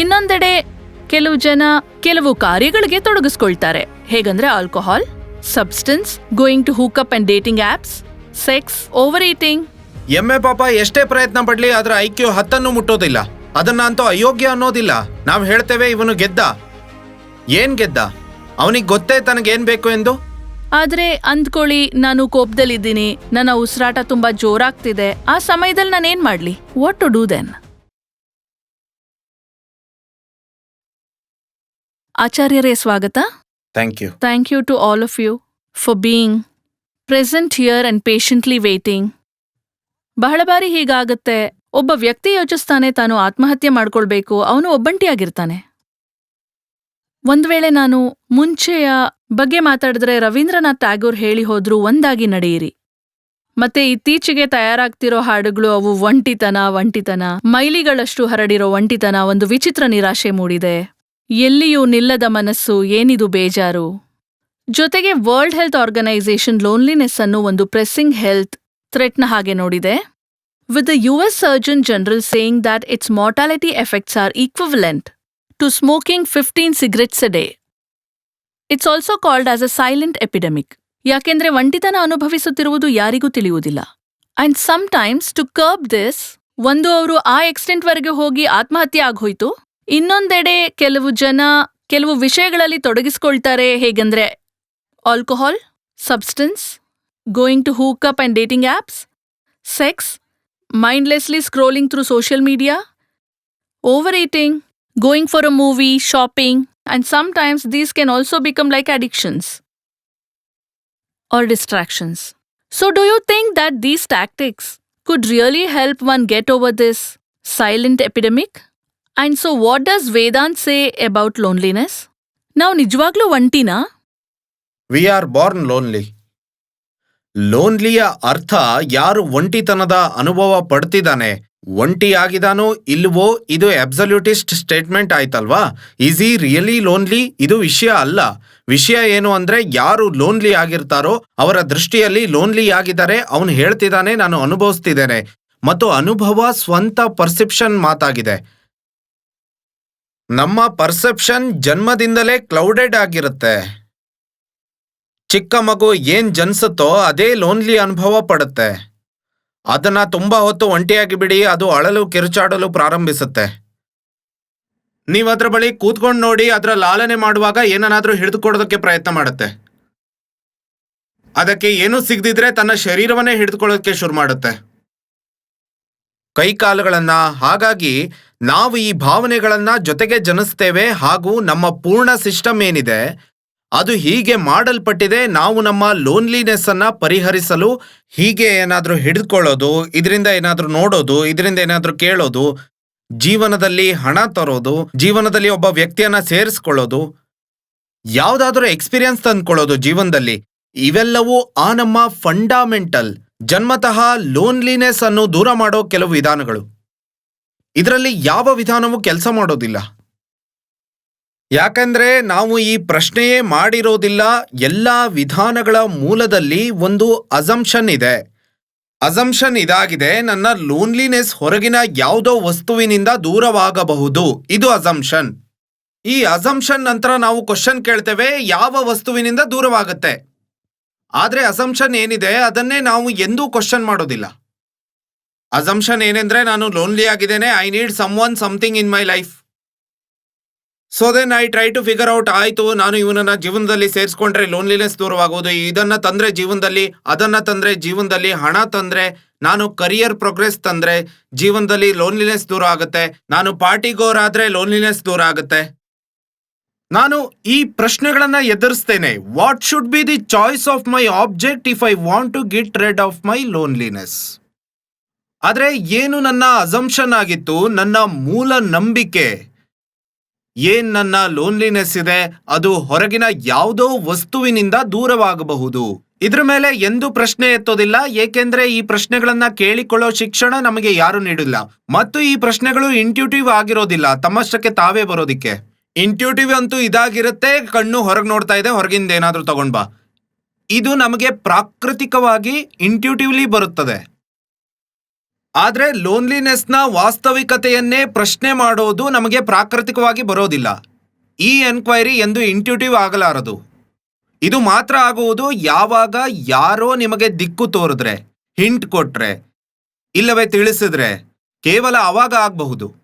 ಇನ್ನೊಂದೆಡೆ ಕೆಲವು ಜನ ಕೆಲವು ಕಾರ್ಯಗಳಿಗೆ ತೊಡಗಿಸ್ಕೊಳ್ತಾರೆ. ಹೇಗಂದ್ರೆ alcohol substance going to hookup and dating apps sex overeating ಎಮ್ಮೆ ಪಾಪ ಎಷ್ಟೇ ಪ್ರಯತ್ನ ಪಡ್ಲಿ ಅದ್ರ ಐಕ್ಯು ಹತ್ತನ್ನು ಮುಟ್ಟೋದಿಲ್ಲ. ಅದನ್ನ ಅಂತೂ ಅಯೋಗ್ಯ ಅನ್ನೋದಿಲ್ಲ. ನಾವು ಹೇಳ್ತೇವೆ ಇವನು ಗೆದ್ದ. ಏನ್ ಗೆದ್ದ? ಅವನಿಗೆ ಗೊತ್ತೇ ತನಗೇನ್ ಬೇಕು ಎಂದು? ಆದ್ರೆ ಅಂದ್ಕೊಳ್ಳಿ ನಾನು ಕೋಪದಲ್ಲಿದ್ದೀನಿ ನನ್ನ ಉಸಿರಾಟ ತುಂಬಾ ಜೋರಾಗ್ತಿದೆ ಆ ಸಮಯದಲ್ಲಿ ನಾನೇನ್ ಮಾಡ್ಲಿ? ವಾಟ್ ಟು ಡೂ ದೆನ್ ಆಚಾರ್ಯರೇ ಸ್ವಾಗತ. Thank you thank you to all of you for being present here and patiently waiting ಬಹಳ ಬಾರಿ ಹೀಗಾಗತ್ತೆ. ಒಬ್ಬ ವ್ಯಕ್ತಿ ಯೋಚಿಸ್ತಾನೆ ತಾನು ಆತ್ಮಹತ್ಯೆ ಮಾಡ್ಕೊಳ್ಬೇಕು. ಅವನು ಒಬ್ಬಂಟಿಯಾಗಿರ್ತಾನೆ. ಒಂದ್ ವೇಳೆ ನಾನು ಮುಂಚೆಯ ಬಗ್ಗೆ ಮಾತಾಡಿದ್ರೆ ರವೀಂದ್ರನಾಥ್ ಟ್ಯಾಗೂರ್ ಹೇಳಿ ಹೋದ್ರು ಒಂದಾಗಿ ನಡೆಯಿರಿ. ಮತ್ತೆ ಇತ್ತೀಚೆಗೆ ತಯಾರಾಗ್ತಿರೋ ಹಾಡುಗಳು ಅವು ಒಂಟಿತನ ಒಂಟಿತನ. ಮೈಲಿಗಳಷ್ಟು ಹರಡಿರೋ ಒಂಟಿತನ ಒಂದು ವಿಚಿತ್ರ ನಿರಾಶೆ ಮೂಡಿದೆ. ಎಲ್ಲಿಯೂ ನಿಲ್ಲದ ಮನಸ್ಸು ಏನಿದು ಬೇಜಾರು? ಜೊತೆಗೆ ವರ್ಲ್ಡ್ ಹೆಲ್ತ್ ಆರ್ಗನೈಸೇಷನ್ ಲೋನ್ಲಿನೆಸ್ ಅನ್ನು ಒಂದು ಪ್ರೆಸ್ಸಿಂಗ್ ಹೆಲ್ತ್ ಥ್ರೆಟ್ನ ಹಾಗೆ ನೋಡಿದೆ. With the U S surgeon general saying that it's mortality effects are equivalent to smoking fifteen cigarettes a day it's also called as a silent epidemic ಯಾಕೆಂದ್ರೆ ಒಂಟಿತನ ಅನುಭವಿಸುತ್ತಿರುವುದು ಯಾರಿಗೂ ತಿಳಿಯುವುದಿಲ್ಲ. And sometimes to curb this ಒಂದು ಅವರು ಆ extent ವರೆಗೆ ಹೋಗಿ ಆತ್ಮಹತ್ಯೆ ಆಗೋಯ್ತು. ಇನ್ನೊಂದೆಡೆ ಕೆಲವು ಜನ ಕೆಲವು ವಿಷಯಗಳಲ್ಲಿ ತೊಡಗಿಸ್ಕೊಳ್ತಾರೆ ಹೇಗೆಂದ್ರೆ alcohol substance going to hookup and dating apps sex mindlessly scrolling through social media over eating going for a movie, shopping, and sometimes these can also become like addictions or distractions. So, do you think that these tactics could really help one get over this silent epidemic? And so what does Vedant say about loneliness ನಾವು ನಿಜವಾಗ್ಲೂ ಒಂಟಿನಾ we are born lonely ಲೋನ್ಲಿಯ ಅರ್ಥ ಯಾರು ಒಂಟಿತನದ ಅನುಭವ ಪಡ್ತಿದ್ದಾನೆ ಒಂಟಿಯಾಗಿದಾನೋ ಇಲ್ವೋ ಇದು ಅಬ್ಸಲ್ಯೂಟಿಸ್ಟ್ ಸ್ಟೇಟ್ಮೆಂಟ್ ಆಯ್ತಲ್ವಾ ಈಸ್ ಈ ರಿಯಲಿ ಲೋನ್ಲಿ ಇದು ವಿಷಯ ಅಲ್ಲ ವಿಷಯ ಏನು ಅಂದ್ರೆ ಯಾರು ಲೋನ್ಲಿ ಆಗಿರ್ತಾರೋ ಅವರ ದೃಷ್ಟಿಯಲ್ಲಿ ಲೋನ್ಲಿ ಆಗಿದ್ದಾರೆ ಅವನು ಹೇಳ್ತಿದ್ದಾನೆ ನಾನು ಅನುಭವಿಸ್ತಿದ್ದೇನೆ ಮತ್ತು ಅನುಭವ ಸ್ವಂತ ಪರ್ಸೆಪ್ಷನ್ ಮಾತಾಗಿದೆ ನಮ್ಮ ಪರ್ಸೆಪ್ಷನ್ ಜನ್ಮದಿಂದಲೇ ಕ್ಲೌಡೆಡ್ ಆಗಿರುತ್ತೆ. ಚಿಕ್ಕ ಮಗು ಏನ್ ಜನಿಸುತ್ತೋ ಅದೇ ಲೋನ್ಲಿ ಅನುಭವ ಪಡುತ್ತೆ. ಅದನ್ನ ತುಂಬಾ ಹೊತ್ತು ಒಂಟಿಯಾಗಿ ಬಿಡಿ, ಅದು ಅಳಲು ಕಿರುಚಾಡಲು ಪ್ರಾರಂಭಿಸುತ್ತೆ. ನೀವು ಅದ್ರ ಬಳಿ ಕೂತ್ಕೊಂಡು ನೋಡಿ, ಅದರ ಲಾಲನೆ ಮಾಡುವಾಗ ಏನನ್ನಾದರೂ ಹಿಡಿದುಕೊಡೋದಕ್ಕೆ ಪ್ರಯತ್ನ ಮಾಡುತ್ತೆ. ಅದಕ್ಕೆ ಏನೂ ಸಿಗದಿದ್ರೆ ತನ್ನ ಶರೀರವನ್ನೇ ಹಿಡಿದುಕೊಳ್ಳೋದಕ್ಕೆ ಶುರು ಮಾಡುತ್ತೆ. ಕೈ ಕಾಲುಗಳನ್ನ ಹಾಗಾಗಿ ನಾವು ಈ ಭಾವನೆಗಳನ್ನ ಜೊತೆಗೆ ಜನಿಸ್ತೇವೆ ಹಾಗೂ ನಮ್ಮ ಪೂರ್ಣ ಸಿಸ್ಟಮ್ ಏನಿದೆ, ಅದು ಹೀಗೆ ಮಾಡಲ್ಪಟ್ಟಿದೆ, ನಾವು ನಮ್ಮ ಲೋನ್ಲಿನೆಸ್ ಅನ್ನ ಪರಿಹರಿಸಲು ಹೀಗೆ ಏನಾದರೂ ಹಿಡಿದುಕೊಳ್ಳೋದು ಇದರಿಂದ ಏನಾದರೂ ನೋಡೋದು, ಇದರಿಂದ ಏನಾದರೂ ಕೇಳೋದು, ಜೀವನದಲ್ಲಿ ಹಣ ತರೋದು, ಜೀವನದಲ್ಲಿ ಒಬ್ಬ ವ್ಯಕ್ತಿಯನ್ನ ಸೇರಿಸ್ಕೊಳ್ಳೋದು, ಯಾವ್ದಾದ್ರೂ ಎಕ್ಸ್ಪೀರಿಯನ್ಸ್ ತಂದ್ಕೊಳ್ಳೋದು ಜೀವನದಲ್ಲಿ, ಇವೆಲ್ಲವೂ ಆ ನಮ್ಮ ಫಂಡಾಮೆಂಟಲ್ ಜನ್ಮತಃ ಲೋನ್ಲಿನೆಸ್ ಅನ್ನು ದೂರ ಮಾಡೋ ಕೆಲವು ವಿಧಾನಗಳು. ಇದರಲ್ಲಿ ಯಾವ ವಿಧಾನವೂ ಕೆಲಸ ಮಾಡೋದಿಲ್ಲ. ಯಾಕಂದ್ರೆ ನಾವು ಈ ಪ್ರಶ್ನೆಯೇ ಮಾಡಿರೋದಿಲ್ಲ, ಎಲ್ಲ ವಿಧಾನಗಳ ಮೂಲದಲ್ಲಿ ಒಂದು ಅಸಂಪ್ಷನ್ ಇದೆ. ಅಸಂಪ್ಷನ್ ಇದಾಗಿದೆ, ನನ್ನ ಲೋನ್ಲಿನೆಸ್ ಹೊರಗಿನ ಯಾವುದೋ ವಸ್ತುವಿನಿಂದ ದೂರವಾಗಬಹುದು. ಇದು ಅಸಂಪ್ಷನ್ ಈ ಅಸಂಪ್ಷನ್ ನಂತರ ನಾವು ಕ್ವಶನ್ ಕೇಳ್ತೇವೆ, ಯಾವ ವಸ್ತುವಿನಿಂದ ದೂರವಾಗುತ್ತೆ? ಆದರೆ ಅಸಂಪ್ಷನ್ ಏನಿದೆ, ಅದನ್ನೇ ನಾವು ಎಂದೂ ಕ್ವಶನ್ ಮಾಡೋದಿಲ್ಲ. ಅಸಂಪ್ಷನ್ ಏನೆಂದ್ರೆ ನಾನು ಲೋನ್ಲಿ ಆಗಿದ್ದೇನೆ. I need someone something in my life so then I try to figure out ಆಯಿತು, ನಾನು ಇವನನ್ನ ಜೀವನದಲ್ಲಿ ಸೇರಿಸ್ಕೊಂಡ್ರೆ ಲೋನ್ಲಿನೆಸ್ ದೂರವಾಗೋದು ಇದನ್ನ ತಂದ್ರೆ ಜೀವನದಲ್ಲಿ, ಅದನ್ನ ತಂದ್ರೆ ಜೀವನದಲ್ಲಿ ಹಣ ತಂದ್ರೆ, ನಾನು ಕರಿಯರ್ ಪ್ರೋಗ್ರೆಸ್ ತಂದ್ರೆ ಜೀವನದಲ್ಲಿ ಲೋನ್ಲಿನೆಸ್ ದೂರ ಆಗುತ್ತೆ. ನಾನು ಪಾರ್ಟಿಗೋರ್ ಆದ್ರೆ ಲೋನ್ಲಿನೆಸ್ ದೂರ ಆಗುತ್ತೆ. ನಾನು ಈ ಪ್ರಶ್ನೆಗಳನ್ನ ಎದುರಿಸ್ತೇನೆ. What should be the choice of my object if I want to get rid of my loneliness ಆದ್ರೆ ಏನು ನನ್ನ ಅಸಂಪ್ಷನ್ ಆಗಿತ್ತು, ನನ್ನ ಮೂಲ ನಂಬಿಕೆ? ಏನ್ ನನ್ನ ಲೋನ್ಲಿನೆಸ್ ಇದೆ? ಅದು ಹೊರಗಿನ ಯಾವುದೋ ವಸ್ತುವಿನಿಂದ ದೂರವಾಗಬಹುದು. ಇದ್ರ ಮೇಲೆ ಎಂದು ಪ್ರಶ್ನೆ ಎತ್ತೋದಿಲ್ಲ, ಏಕೆಂದ್ರೆ ಈ ಪ್ರಶ್ನೆಗಳನ್ನ ಕೇಳಿಕೊಳ್ಳೋ ಶಿಕ್ಷಣ ನಮಗೆ ಯಾರು ನೀಡಿಲ್ಲ. ಮತ್ತು ಈ ಪ್ರಶ್ನೆಗಳು ಇಂಟ್ಯೂಟಿವ್ ಆಗಿರೋದಿಲ್ಲ, ತಮ್ಮಷ್ಟಕ್ಕೆ ತಾವೇ ಬರೋದಿಕ್ಕೆ. ಇಂಟ್ಯೂಟಿವ್ ಅಂತೂ ಇದಾಗಿರುತ್ತೆ, ಕಣ್ಣು ಹೊರಗೆ ನೋಡ್ತಾ ಇದೆ, ಹೊರಗಿಂದ ಏನಾದರೂ ತಗೊಂಡ್ಬಾ ಇದು ನಮಗೆ ಪ್ರಾಕೃತಿಕವಾಗಿ ಇಂಟ್ಯೂಟಿವ್ಲಿ ಬರುತ್ತದೆ. ಆದ್ರೆ ಲೋನ್ಲಿನೆಸ್ನ ವಾಸ್ತವಿಕತೆಯನ್ನೇ ಪ್ರಶ್ನೆ ಮಾಡೋದು ನಮಗೆ ಪ್ರಾಕೃತಿಕವಾಗಿ ಬರೋದಿಲ್ಲ. ಈ ಎನ್ಕ್ವೈರಿ ಎಂದು ಇಂಟ್ಯೂಟಿವ್ ಆಗಲಾರದು. ಇದು ಮಾತ್ರ ಆಗುವುದು ಯಾವಾಗ ಯಾರೋ ನಿಮಗೆ ದಿಕ್ಕು ತೋರಿದ್ರೆ ಹಿಂಟ್ ಕೊಟ್ರೆ, ಇಲ್ಲವೇ ತಿಳಿಸಿದ್ರೆ, ಕೇವಲ ಅವಾಗ ಆಗಬಹುದು.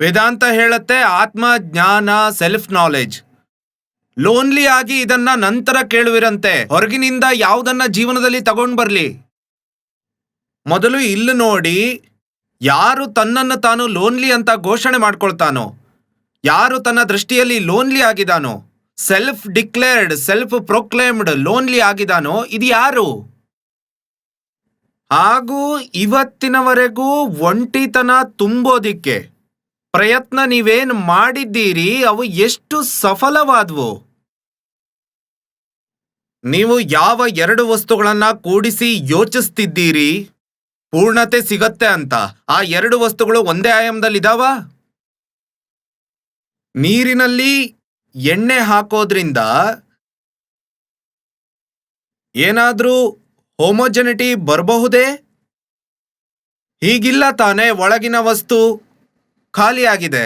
ವೇದಾಂತ ಹೇಳುತ್ತೆ ಆತ್ಮ, ಜ್ಞಾನ ಸೆಲ್ಫ್ ನಾಲೆಜ್ ಲೋನ್ಲಿ ಆಗಿ ಇದನ್ನ ನಂತರ ಕೇಳುವಿರಂತೆ, ಹೊರಗಿನಿಂದ ಯಾವುದನ್ನ ಜೀವನದಲ್ಲಿ ತಗೊಂಡ್ ಬರ್ಲಿ. ಮೊದಲು ಇಲ್ಲಿ ನೋಡಿ ಯಾರು ತನ್ನನ್ನು ತಾನು ಲೋನ್ಲಿ ಅಂತ ಘೋಷಣೆ ಮಾಡ್ಕೊಳ್ತಾನೋ, ಯಾರು ತನ್ನ ದೃಷ್ಟಿಯಲ್ಲಿ lonely ಆಗಿದಾನೋ self declared self proclaimed lonely ಆಗಿದಾನೋ, ಇದು ಯಾರು? ಹಾಗೂ ಇವತ್ತಿನವರೆಗೂ ಒಂಟಿತನ ತುಂಬೋದಿಕ್ಕೆ ಪ್ರಯತ್ನ ನೀವೇನ್ ಮಾಡಿದ್ದೀರಿ, ಅವು ಎಷ್ಟು ಸಫಲವಾದವು? ನೀವು ಯಾವ ಎರಡು ವಸ್ತುಗಳನ್ನು ಕೂಡಿಸಿ ಯೋಚಿಸ್ತಿದ್ದೀರಿ? ಪೂರ್ಣತೆ ಸಿಗತ್ತೆ ಅಂತ. ಆ ಎರಡು ವಸ್ತುಗಳು ಒಂದೇ ಆಯಾಮದಲ್ಲಿ ಇದಾವ ನೀರಿನಲ್ಲಿ ಎಣ್ಣೆ ಹಾಕೋದ್ರಿಂದ ಏನಾದ್ರೂ ಹೋಮೋಜೆನಿಟಿ ಬರಬಹುದೇ? ಹೀಗಿಲ್ಲ ತಾನೇ, ಒಳಗಿನ ವಸ್ತು ಖಾಲಿಯಾಗಿದೆ.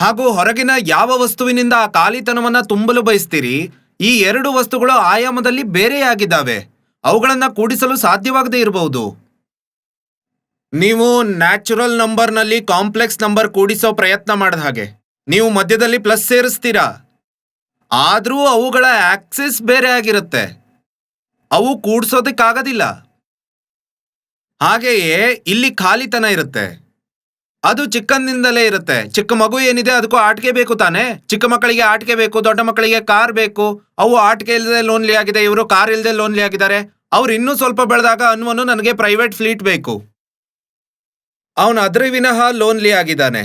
ಹಾಗೂ ಹೊರಗಿನ ಯಾವ ವಸ್ತುವಿನಿಂದ ಆ ಖಾಲಿತನವನ್ನ ತುಂಬಲು ಬಯಸ್ತೀರಿ? ಈ ಎರಡು ವಸ್ತುಗಳು ಆಯಾಮದಲ್ಲಿ ಬೇರೆಯಾಗಿದ್ದಾವೆ. ಅವುಗಳನ್ನ ಕೂಡಿಸಲು ಸಾಧ್ಯವಾಗದೇ ಇರಬಹುದು. ನೀವು ನ್ಯಾಚುರಲ್ ನಂಬರ್ನಲ್ಲಿ ಕಾಂಪ್ಲೆಕ್ಸ್ ನಂಬರ್ ಕೂಡಿಸೋ ಪ್ರಯತ್ನ ಮಾಡಿದ ಹಾಗೆ. ನೀವು ಮಧ್ಯದಲ್ಲಿ ಪ್ಲಸ್ ಸೇರಿಸ್ತೀರಾ? ಆದರೂ ಅವುಗಳ ಆಕ್ಸಿಸ್ ಬೇರೆ ಆಗಿರುತ್ತೆ. ಅವು ಕೂಡ್ಸೋದಕ್ಕಾಗೋದಿಲ್ಲ. ಹಾಗೆಯೇ ಇಲ್ಲಿ ಖಾಲಿತನ ಇರುತ್ತೆ. ಅದು ಚಿಕ್ಕಂದಿಂದಲೇ ಇರುತ್ತೆ. ಚಿಕ್ಕ ಮಗು ಏನಿದೆ ಅದಕ್ಕೂ ಆಟಿಕೆ ಬೇಕು ತಾನೆ? ಚಿಕ್ಕ ಮಕ್ಕಳಿಗೆ ಆಟಿಕೆ ಬೇಕು, ದೊಡ್ಡ ಮಕ್ಕಳಿಗೆ ಕಾರ್ ಬೇಕು. ಅವು ಆಟಿಕೆ ಇಲ್ಲದೆ ಲೋನ್ಲಿ ಆಗಿದೆ, ಇವರು ಕಾರ್ ಇಲ್ಲದೆ ಲೋನ್ಲಿ ಆಗಿದ್ದಾರೆ. ಅವ್ರು ಇನ್ನೂ ಸ್ವಲ್ಪ ಬೆಳೆದಾಗ ಅನ್ನುವನು ನನಗೆ ಪ್ರೈವೇಟ್ ಫ್ಲೀಟ್ ಬೇಕು. ಅವನು ಅದ್ರ ವಿನಃ ಲೋನ್ಲಿ ಆಗಿದ್ದಾನೆ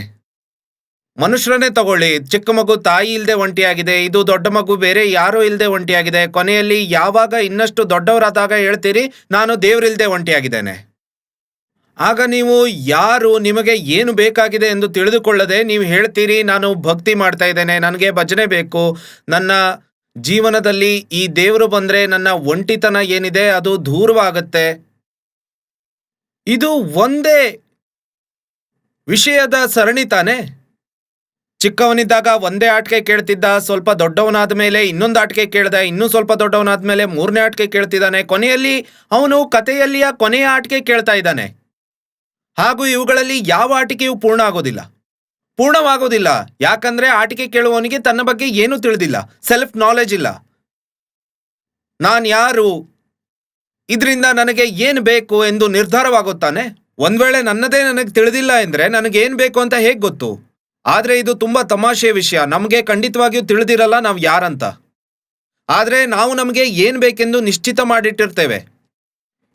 ಮನುಷ್ಯರನ್ನೇ ತಗೊಳ್ಳಿ, ಚಿಕ್ಕ ಮಗು ತಾಯಿ ಇಲ್ಲದೆ ಒಂಟಿಯಾಗಿದೆ, ಇದು ದೊಡ್ಡ ಮಗು ಬೇರೆ ಯಾರೂ ಇಲ್ಲದೆ ಒಂಟಿಯಾಗಿದೆ, ಕೊನೆಯಲ್ಲಿ ಯಾವಾಗ ಇನ್ನಷ್ಟು ದೊಡ್ಡವರಾದಾಗ ಹೇಳ್ತೀರಿ, ನಾನು ದೇವರಿಲ್ಲದೆ ಒಂಟಿಯಾಗಿದ್ದೇನೆ. ಆಗ ನೀವು ಯಾರು, ನಿಮಗೆ ಏನು ಬೇಕಾಗಿದೆ ಎಂದು ತಿಳಿದುಕೊಳ್ಳದೆ ನೀವು ಹೇಳ್ತೀರಿ, ನಾನು ಭಕ್ತಿ ಮಾಡ್ತಾ ಇದ್ದೇನೆ, ನನಗೆ ಭಜನೆ ಬೇಕು, ನನ್ನ ಜೀವನದಲ್ಲಿ ಈ ದೇವರು ಬಂದರೆ ನನ್ನ ಒಂಟಿತನ ಏನಿದೆ, ಅದು ದೂರವಾಗುತ್ತೆ. ಇದು ಒಂದೇ ವಿಷಯದ ಸರಣಿ ತಾನೆ? ಚಿಕ್ಕವನಿದ್ದಾಗ ಒಂದೇ ಆಟಿಕೆ ಕೇಳ್ತಿದ್ದ, ಸ್ವಲ್ಪ ದೊಡ್ಡವನಾದ ಮೇಲೆ ಇನ್ನೊಂದು ಆಟಿಕೆ ಕೇಳ್ದ, ಇನ್ನೂ ಸ್ವಲ್ಪ ದೊಡ್ಡವನಾದ ಮೇಲೆ ಮೂರನೇ ಆಟಿಕೆ ಕೇಳ್ತಿದ್ದಾನೆ. ಕೊನೆಯಲ್ಲಿ ಅವನು ಕಥೆಯಲ್ಲಿಯ ಕೊನೆಯ ಆಟಿಕೆ ಕೇಳ್ತಾ ಇದ್ದಾನೆ. ಹಾಗೂ ಇವುಗಳಲ್ಲಿ ಯಾವ ಆಟಿಕೆಯೂ ಪೂರ್ಣ ಆಗೋದಿಲ್ಲ ಪೂರ್ಣವಾಗೋದಿಲ್ಲ. ಯಾಕಂದ್ರೆ ಆಟಿಕೆ ಕೇಳುವವನಿಗೆ ತನ್ನ ಬಗ್ಗೆ ಏನೂ ತಿಳಿದಿಲ್ಲ. ಸೆಲ್ಫ್ ನಾಲೆಜ್ ಇಲ್ಲ. ನಾನು ಯಾರು ಇದರಿಂದ ನನಗೆ ಏನು ಬೇಕು ಎಂದು ನಿರ್ಧಾರವಾಗುತ್ತಾನೆ ಒಂದ್ ವೇಳೆ ನನ್ನದೇ ನನಗೆ ತಿಳಿದಿಲ್ಲ ನನಗೆ ನನಗೇನ್ ಬೇಕು ಅಂತ ಹೇಗ್ ಗೊತ್ತು? ಆದ್ರೆ ಇದು ತುಂಬಾ ತಮಾಷೆಯ ವಿಷಯ. ನಮಗೆ ಖಂಡಿತವಾಗಿಯೂ ತಿಳಿದಿರಲ್ಲ ನಾವು ಯಾರಂತ. ಆದ್ರೆ ನಾವು ನಮಗೆ ಏನ್ ಬೇಕೆಂದು ನಿಶ್ಚಿತ ಮಾಡಿಟ್ಟಿರ್ತೇವೆ.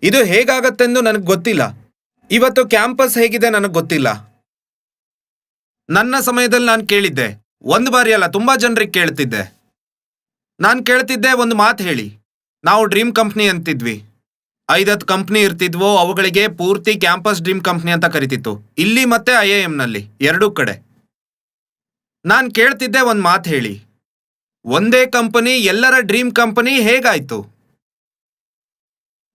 ಇದು ಹೇಗಾಗತ್ತೆಂದು ನನಗೆ ಗೊತ್ತಿಲ್ಲ. ಇವತ್ತು ಕ್ಯಾಂಪಸ್ ಹೇಗಿದೆ ನನಗೆ ಗೊತ್ತಿಲ್ಲ. ನನ್ನ ಸಮಯದಲ್ಲಿ ನಾನು ಕೇಳಿದ್ದೆ. ಒಂದು ಬಾರಿ ಅಲ್ಲ, ತುಂಬಾ ಜನರಿಗೆ ಕೇಳ್ತಿದ್ದೆ. ನಾನು ಕೇಳ್ತಿದ್ದೆ, ಒಂದು ಮಾತು ಹೇಳಿ. ನಾವು ಡ್ರೀಮ್ ಕಂಪ್ನಿ ಅಂತಿದ್ವಿ. ಐದತ್ತು ಕಂಪ್ನಿ ಇರ್ತಿದ್ವೋ, ಅವುಗಳಿಗೆ ಪೂರ್ತಿ ಕ್ಯಾಂಪಸ್ ಡ್ರೀಮ್ ಕಂಪ್ನಿ ಅಂತ ಕರಿತಿತ್ತು. ಇಲ್ಲಿ ಮತ್ತೆ ಐ ಐ ಎಂನಲ್ಲಿ ಎರಡೂ ಕಡೆ. ನಾನು ಕೇಳ್ತಿದ್ದೆ ಒಂದು ಮಾತು ಹೇಳಿ. ಒಂದೇ ಕಂಪನಿ, ಎಲ್ಲರ ಡ್ರೀಮ್ ಕಂಪನಿ ಹೇಗಾಯ್ತು?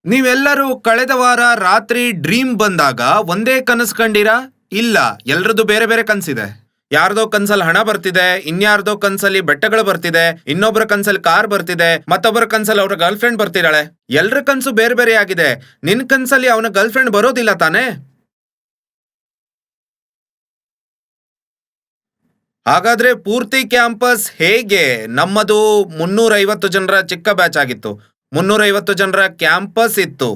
ನೀವೆಲ್ಲರೂ ಕಳೆದ ವಾರ ರಾತ್ರಿ ಡ್ರೀಮ್ ಬಂದಾಗ ಒಂದೇ ಕನಸು ಕಂಡಿರಾ ಇಲ್ಲ, ಎಲ್ರದ್ದು ಬೇರೆ ಬೇರೆ ಕನ್ಸಿದೆ. ಯಾರ್ದೋ ಕನ್ಸಲ್ಲಿ ಹಣ ಬರ್ತಿದೆ, ಇನ್ಯಾರ್ದೋ ಕನ್ಸಲ್ಲಿ ಬೆಟ್ಟಗಳು ಬರ್ತಿದೆ ಇನ್ನೊಬ್ಬರ ಕನ್ಸಲ್ಲಿ ಕಾರ್ ಬರ್ತಿದೆ, ಮತ್ತೊಬ್ಬರ ಕನ್ಸಲ್ಲಿ ಅವ್ರ ಗರ್ಲ್ ಫ್ರೆಂಡ್ ಬರ್ತಿದ್ದಾಳೆ. ಎಲ್ರ ಕನ್ಸು ಬೇರೆ ಬೇರೆ ಆಗಿದೆ. ನಿನ್ ಕನ್ಸಲ್ಲಿ ಅವನ ಗರ್ಲ್ ಫ್ರೆಂಡ್ ಬರೋದಿಲ್ಲ ತಾನೇ? ಹಾಗಾದ್ರೆ ಪೂರ್ತಿ ಕ್ಯಾಂಪಸ್ ಹೇಗೆ? ನಮ್ಮದು ಮುನ್ನೂರೈವತ್ತು ಜನರ ಚಿಕ್ಕ ಬ್ಯಾಚ್ ಆಗಿತ್ತು. ಮುನ್ನೂರೈವತ್ತು ಜನರ ಕ್ಯಾಂಪಸ್ ಇತ್ತು.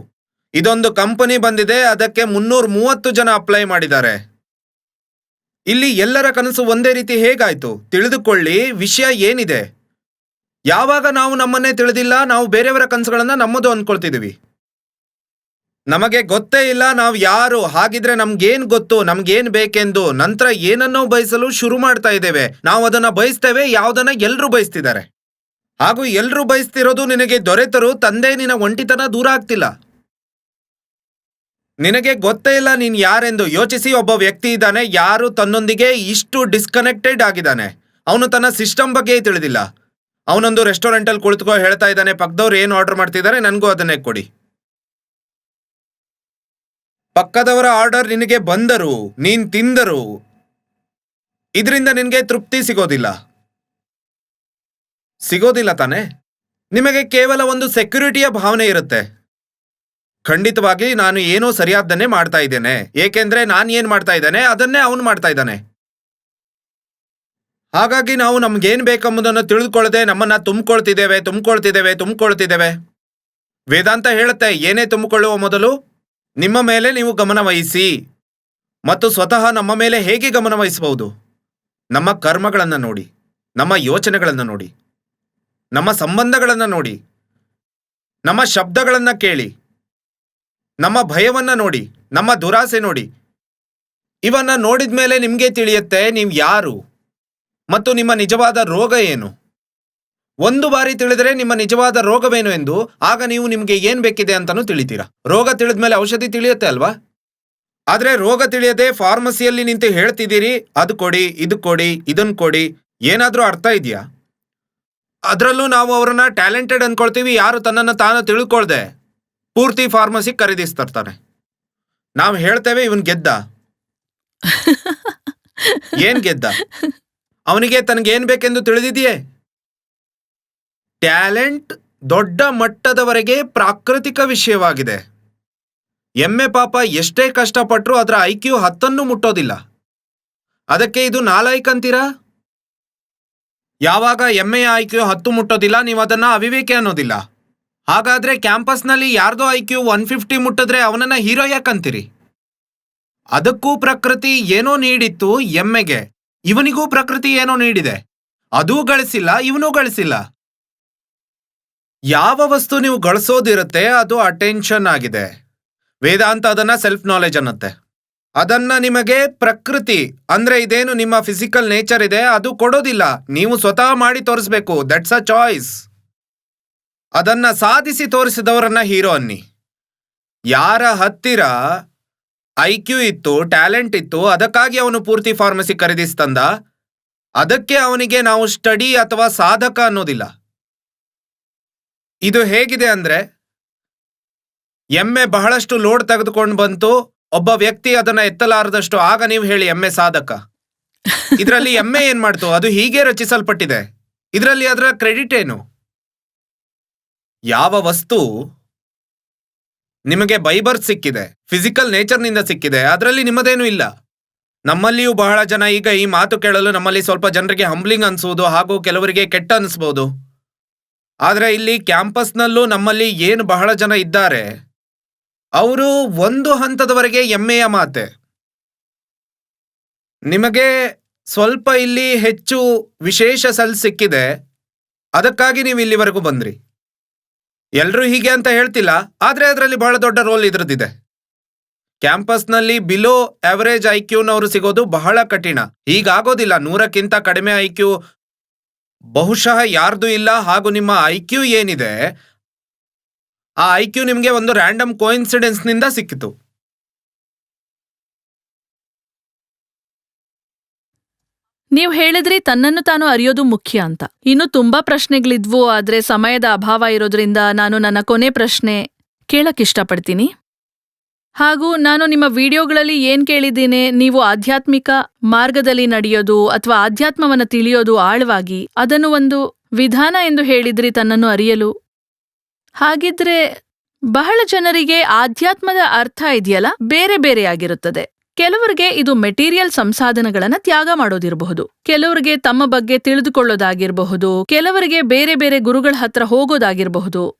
ಇದೊಂದು ಕಂಪನಿ ಬಂದಿದೆ, ಅದಕ್ಕೆ ಮುನ್ನೂರ ಮೂವತ್ತು ಜನ ಅಪ್ಲೈ ಮಾಡಿದ್ದಾರೆ. ಇಲ್ಲಿ ಎಲ್ಲರ ಕನಸು ಒಂದೇ ರೀತಿ ಹೇಗಾಯ್ತು? ತಿಳಿದುಕೊಳ್ಳಿ, ವಿಷಯ ಏನಿದೆ? ಯಾವಾಗ ನಾವು ನಮ್ಮನ್ನೇ ತಿಳಿದಿಲ್ಲ, ನಾವು ಬೇರೆಯವರ ಕನಸುಗಳನ್ನ ನಮ್ಮದು ಅನ್ಕೊಳ್ತಿದೀವಿ. ನಮಗೆ ಗೊತ್ತೇ ಇಲ್ಲ, ನಾವು ಯಾರು, ಹಾಗಿದ್ರೆ ನಮ್ಗೇನ್ ಗೊತ್ತು, ನಮ್ಗೇನ್ ಬೇಕೆಂದು, ನಂತರ ಏನನ್ನೋ ಬಯಸಲು ಶುರು ಮಾಡ್ತಾ ಇದ್ದೇವೆ. ನಾವು ಅದನ್ನ ಬಯಸ್ತೇವೆ, ಯಾವ್ದನ್ನ ಎಲ್ಲರೂ ಬಯಸ್ತಿದ್ದಾರೆ. ಹಾಗೂ ಎಲ್ಲರೂ ಬಯಸ್ತಿರೋದು ನಿನಗೆ ದೊರೆತರೂ ತಂದೆ ನಿನ್ನ ಒಂಟಿತನ ದೂರ ಆಗ್ತಿಲ್ಲ. ನಿನಗೆ ಗೊತ್ತೇ ಇಲ್ಲ ನೀನು ಯಾರೆಂದು. ಯೋಚಿಸಿ, ಒಬ್ಬ ವ್ಯಕ್ತಿ ಇದ್ದಾನೆ, ಯಾರು ತನ್ನೊಂದಿಗೆ ಇಷ್ಟು ಡಿಸ್ಕನೆಕ್ಟೆಡ್ ಆಗಿದ್ದಾನೆ. ಅವನು ತನ್ನ ಸಿಸ್ಟಮ್ ಬಗ್ಗೆ ತಿಳಿದಿಲ್ಲ. ಅವನೊಂದು ರೆಸ್ಟೋರೆಂಟ್ ಅಲ್ಲಿ ಕುಳಿತುಕೋ ಹೇಳ್ತಾ ಇದ್ದಾನೆ ಪಕ್ಕದವ್ರು ಏನು ಆರ್ಡರ್ ಮಾಡ್ತಿದ್ದಾರೆ, ನನಗೂ ಅದನ್ನೇ ಕೊಡಿ. ಪಕ್ಕದವರ ಆರ್ಡರ್ ನಿನಗೆ ಬಂದರು, ನೀನ್ ತಿಂದರು. ಇದರಿಂದ ನಿನಗೆ ತೃಪ್ತಿ ಸಿಗೋದಿಲ್ಲ. ಸಿಗೋದಿಲ್ಲ ತಾನೆ? ನಿಮಗೆ ಕೇವಲ ಒಂದು ಸೆಕ್ಯುರಿಟಿಯ ಭಾವನೆ ಇರುತ್ತೆ. ಖಂಡಿತವಾಗಿ ನಾನು ಏನೋ ಸರಿಯಾದ್ದನ್ನೇ ಮಾಡ್ತಾ ಇದ್ದೇನೆ. ಏಕೆಂದ್ರೆ ನಾನು ಏನ್ ಮಾಡ್ತಾ ಇದ್ದೇನೆ, ಅದನ್ನೇ ಅವನು ಮಾಡ್ತಾ ಇದ್ದಾನೆ. ಹಾಗಾಗಿ ನಾವು ನಮ್ಗೇನ್ ಬೇಕೆಂಬುದನ್ನು ತಿಳಿದುಕೊಳ್ಳದೆ ನಮ್ಮನ್ನ ತುಂಬಿಕೊಳ್ತಿದ್ದೇವೆ ತುಂಬಿಕೊಳ್ತಿದ್ದೇವೆ ತುಂಬಿಕೊಳ್ತಿದ್ದೇವೆ. ವೇದಾಂತ ಹೇಳುತ್ತೆ, ಏನೇ ತುಂಬಿಕೊಳ್ಳುವ ಮೊದಲು ನಿಮ್ಮ ಮೇಲೆ ನೀವು ಗಮನ ವಹಿಸಿ ಮತ್ತು ಸ್ವತಃ ನಮ್ಮ ಮೇಲೆ ಹೇಗೆ ಗಮನ ವಹಿಸಬಹುದು? ನಮ್ಮ ಕರ್ಮಗಳನ್ನು ನೋಡಿ, ನಮ್ಮ ಯೋಚನೆಗಳನ್ನು ನೋಡಿ, ನಮ್ಮ ಸಂಬಂಧಗಳನ್ನು ನೋಡಿ, ನಮ್ಮ ಶಬ್ದಗಳನ್ನು ಕೇಳಿ. ನಮ್ಮ ಭಯವನ್ನ ನೋಡಿ, ನಮ್ಮ ದುರಾಸೆ ನೋಡಿ. ಇವನ್ನ ನೋಡಿದ ಮೇಲೆ ನಿಮಗೆ ತಿಳಿಯುತ್ತೆ ನೀವು ಯಾರು ಮತ್ತು ನಿಮ್ಮ ನಿಜವಾದ ರೋಗ ಏನು. ಒಂದು ಬಾರಿ ತಿಳಿದರೆ ನಿಮ್ಮ ನಿಜವಾದ ರೋಗವೇನು ಎಂದು ಆಗ ನೀವು ನಿಮಗೆ ಏನ್ ಬೇಕಿದೆ ಅಂತಾನು ತಿಳಿತೀರಾ. ರೋಗ ತಿಳಿದ ಮೇಲೆ ಔಷಧಿ ತಿಳಿಯುತ್ತೆ ಅಲ್ವಾ? ಆದ್ರೆ ರೋಗ ತಿಳಿಯದೆ ಫಾರ್ಮಸಿಯಲ್ಲಿ ನಿಂತು ಹೇಳ್ತಿದ್ದೀರಿ, ಅದು ಕೊಡಿ, ಇದು ಕೊಡಿ, ಇದನ್ ಕೊಡಿ, ಏನಾದ್ರೂ ಅರ್ಥ ಇದೆಯಾ? ಅದರಲ್ಲೂ ನಾವು ಅವರನ್ನ ಟ್ಯಾಲೆಂಟೆಡ್ ಅನ್ಕೊಳ್ತೀವಿ, ಯಾರು ತನ್ನನ್ನು ತಾನು ತಿಳ್ಕೊಳ್ದೆ. ಪೂರ್ತಿ ಫಾರ್ಮಸಿ ಖರೀದಿಸ್ತಾರೆ ನಾವು ಹೇಳ್ತೇವೆ ಇವನ್ ಗೆದ್ದ. ಏನ್ ಗೆದ್ದ? ಅವನಿಗೆ ತನಗೇನ್ ಬೇಕೆಂದು ತಿಳಿದಿದೆಯೇ? ಟ್ಯಾಲೆಂಟ್ ದೊಡ್ಡ ಮಟ್ಟದವರೆಗೆ ಪ್ರಾಕೃತಿಕ ವಿಷಯವಾಗಿದೆ. ಎಮ್ಮೆ ಪಾಪ ಎಷ್ಟೇ ಕಷ್ಟಪಟ್ಟರೂ ಅದರ ಐಕ್ಯೂ ಹತ್ತನ್ನು ಮುಟ್ಟೋದಿಲ್ಲ. ಅದಕ್ಕೆ ಇದು ನಾಲಾಯ್ಕ್ ಅಂತೀರಾ? ಯಾವಾಗ ಎಮ್ಮೆಯ ಐಕ್ಯೂ ಹತ್ತು ಮುಟ್ಟೋದಿಲ್ಲ ನೀವು ಅದನ್ನ ಅವಿವೇಕೆ ಅನ್ನೋದಿಲ್ಲ. ಹಾಗಾದ್ರೆ ಕ್ಯಾಂಪಸ್ನಲ್ಲಿ ಯಾರ್ದೋ ಐಕ್ಯೂ ಒನ್ ಫಿಫ್ಟಿ ಮುಟ್ಟಿದ್ರೆ ಅವನನ್ನ ಹೀರೋ ಯಾಕಂತೀರಿ ಅದಕ್ಕೂ ಪ್ರಕೃತಿ ಏನೋ ನೀಡಿತ್ತು ಎಮ್ಮೆಗೆ. ಇವನಿಗೂ ಪ್ರಕೃತಿ ಏನೋ ನೀಡಿದೆ. ಅದೂ ಗಳಿಸಿಲ್ಲ, ಇವನೂ ಗಳಿಸಿಲ್ಲ. ಯಾವ ವಸ್ತು ನೀವು ಗಳಿಸೋದಿರುತ್ತೆ ಅದು ಅಟೆನ್ಷನ್ ಆಗಿದೆ. ವೇದಾಂತ ಅದನ್ನ ಸೆಲ್ಫ್ ನಾಲೆಜ್ ಅನ್ನತ್ತೆ. ಅದನ್ನ ನಿಮಗೆ ಪ್ರಕೃತಿ, ಅಂದ್ರೆ ಇದೇನು ನಿಮ್ಮ ಫಿಸಿಕಲ್ ನೇಚರ್ ಇದೆ, ಅದು ಕೊಡೋದಿಲ್ಲ. ನೀವು ಸ್ವತಃ ಮಾಡಿ ತೋರಿಸ್ಬೇಕು ದಟ್ಸ್ ಅ ಚಾಯ್ಸ್ ಅದನ್ನ ಸಾಧಿಸಿ ತೋರಿಸಿದವರನ್ನ ಹೀರೋ ಅನ್ನಿ. ಯಾರ ಹತ್ತಿರ ಐ ಕ್ಯೂ ಇತ್ತು, ಟ್ಯಾಲೆಂಟ್ ಇತ್ತು, ಅದಕ್ಕಾಗಿ ಅವನು ಪೂರ್ತಿ ಫಾರ್ಮಸಿ ಖರೀದಿಸ್ತಂದ ಅದಕ್ಕೆ ಅವನಿಗೆ ನಾವು ಸ್ಟಡಿ ಅಥವಾ ಸಾಧಕ ಅನ್ನೋದಿಲ್ಲ. ಇದು ಹೇಗಿದೆ ಅಂದ್ರೆ, ಎಮ್ಮೆ ಬಹಳಷ್ಟು ಲೋಡ್ ತೆಗೆದುಕೊಂಡು ಬಂತು, ಒಬ್ಬ ವ್ಯಕ್ತಿ ಅದನ್ನ ಎತ್ತಲಾರದಷ್ಟು, ಆಗ ನೀವು ಹೇಳಿ ಎಮ್ಮೆ ಸಾಧಕ. ಇದರಲ್ಲಿ ಎಮ್ಮೆ ಏನ್ ಮಾಡ್ತು? ಅದು ಹೀಗೆ ರಚಿಸಲ್ಪಟ್ಟಿದೆ. ಇದರಲ್ಲಿ ಅದರ ಕ್ರೆಡಿಟ್ ಏನು? ಯಾವ ವಸ್ತು ನಿಮಗೆ ಬೈಬರ್ಸ್ ಸಿಕ್ಕಿದೆ, ಫಿಸಿಕಲ್ ನೇಚರ್ನಿಂದ ಸಿಕ್ಕಿದೆ, ಅದರಲ್ಲಿ ನಿಮ್ಮದೇನೂ ಇಲ್ಲ. ನಮ್ಮಲ್ಲಿಯೂ ಬಹಳ ಜನ ಈಗ ಈ ಮಾತು ಕೇಳಲು ನಮ್ಮಲ್ಲಿ ಸ್ವಲ್ಪ ಜನರಿಗೆ ಹಂಬ್ಲಿಂಗ್ ಅನ್ಸುವುದು ಹಾಗೂ ಕೆಲವರಿಗೆ ಕೆಟ್ಟ ಅನಿಸ್ಬೋದು ಆದರೆ ಇಲ್ಲಿ ಕ್ಯಾಂಪಸ್ನಲ್ಲೂ ನಮ್ಮಲ್ಲಿ ಏನು ಬಹಳ ಜನ ಇದ್ದಾರೆ, ಅವರು ಒಂದು ಹಂತದವರೆಗೆ ಎಮ್ಮೆಯ ಮಾತೆ. ನಿಮಗೆ ಸ್ವಲ್ಪ ಇಲ್ಲಿ ಹೆಚ್ಚು ವಿಶೇಷ ಸಲ್ ಸಿಕ್ಕಿದೆ, ಅದಕ್ಕಾಗಿ ನೀವು ಇಲ್ಲಿವರೆಗೂ ಬಂದ್ರಿ. ಎಲ್ರೂ ಹೀಗೆ ಅಂತ ಹೇಳ್ತಿಲ್ಲ, ಆದರೆ ಅದರಲ್ಲಿ ಬಹಳ ದೊಡ್ಡ ರೋಲ್ ಇದ್ರದ್ದಿದೆ. ಕ್ಯಾಂಪಸ್ನಲ್ಲಿ ಬಿಲೋ ಅವರೇಜ್ ಐ ಕ್ಯೂನವರು ಸಿಗೋದು ಬಹಳ ಕಠಿಣ. ಹೀಗಾಗೋದಿಲ್ಲ ನೂರಕ್ಕಿಂತ ಕಡಿಮೆ ಐ ಕ್ಯೂ ಬಹುಶಃ ಯಾರ್ದು ಇಲ್ಲ, ಹಾಗೂ ನಿಮ್ಮ ಐ ಕ್ಯೂ ಏನಿದೆ, ಆ ಐ ಕ್ಯೂ ನಿಮಗೆ ಒಂದು ರ್ಯಾಂಡಮ್ ಕೋಇನ್ಸಿಡೆನ್ಸ್ನಿಂದ ಸಿಕ್ಕಿತು. ನೀವ್ ಹೇಳಿದ್ರಿ ತನ್ನನ್ನು ತಾನು ಅರಿಯೋದು ಮುಖ್ಯ ಅಂತ. ಇನ್ನು ತುಂಬಾ ಪ್ರಶ್ನೆಗಳಿದ್ವು, ಆದ್ರೆ ಸಮಯದ ಅಭಾವ ಇರೋದ್ರಿಂದ ನಾನು ನನ್ನ ಕೊನೆ ಪ್ರಶ್ನೆ ಕೇಳಕ್ ಇಷ್ಟಪಡ್ತೀನಿ. ಹಾಗೂ ನಾನು ನಿಮ್ಮ ವಿಡಿಯೋಗಳಲ್ಲಿ ಏನ್ ಕೇಳಿದ್ದೀನಿ, ನೀವು ಆಧ್ಯಾತ್ಮಿಕ ಮಾರ್ಗದಲ್ಲಿ ನಡೆಯೋದು ಅಥವಾ ಆಧ್ಯಾತ್ಮವನ್ನ ತಿಳಿಯೋದು ಆಳವಾಗಿ ಅದನ್ನು ಒಂದು ವಿಧಾನ ಎಂದು ಹೇಳಿದ್ರಿ ತನ್ನನ್ನು ಅರಿಯಲು. ಹಾಗಿದ್ರೆ ಬಹಳ ಜನರಿಗೆ ಆಧ್ಯಾತ್ಮದ ಅರ್ಥ ಇದೆಯಲ್ಲ, ಬೇರೆ ಬೇರೆಯಾಗಿರುತ್ತದೆ ಕೆಲವರಿಗೆ ಇದು ಮೆಟೀರಿಯಲ್ ಸಂಸಾಧನಗಳನ್ನ ತ್ಯಾಗ ಮಾಡೋದಿರಬಹುದು. ಕೆಲವರಿಗೆ ತಮ್ಮ ಬಗ್ಗೆ ತಿಳಿದುಕೊಳ್ಳೋದಾಗಿರಬಹುದು. ಕೆಲವರಿಗೆ ಬೇರೆ ಬೇರೆ ಗುರುಗಳ ಹತ್ರ ಹೋಗೋದಾಗಿರಬಹುದು.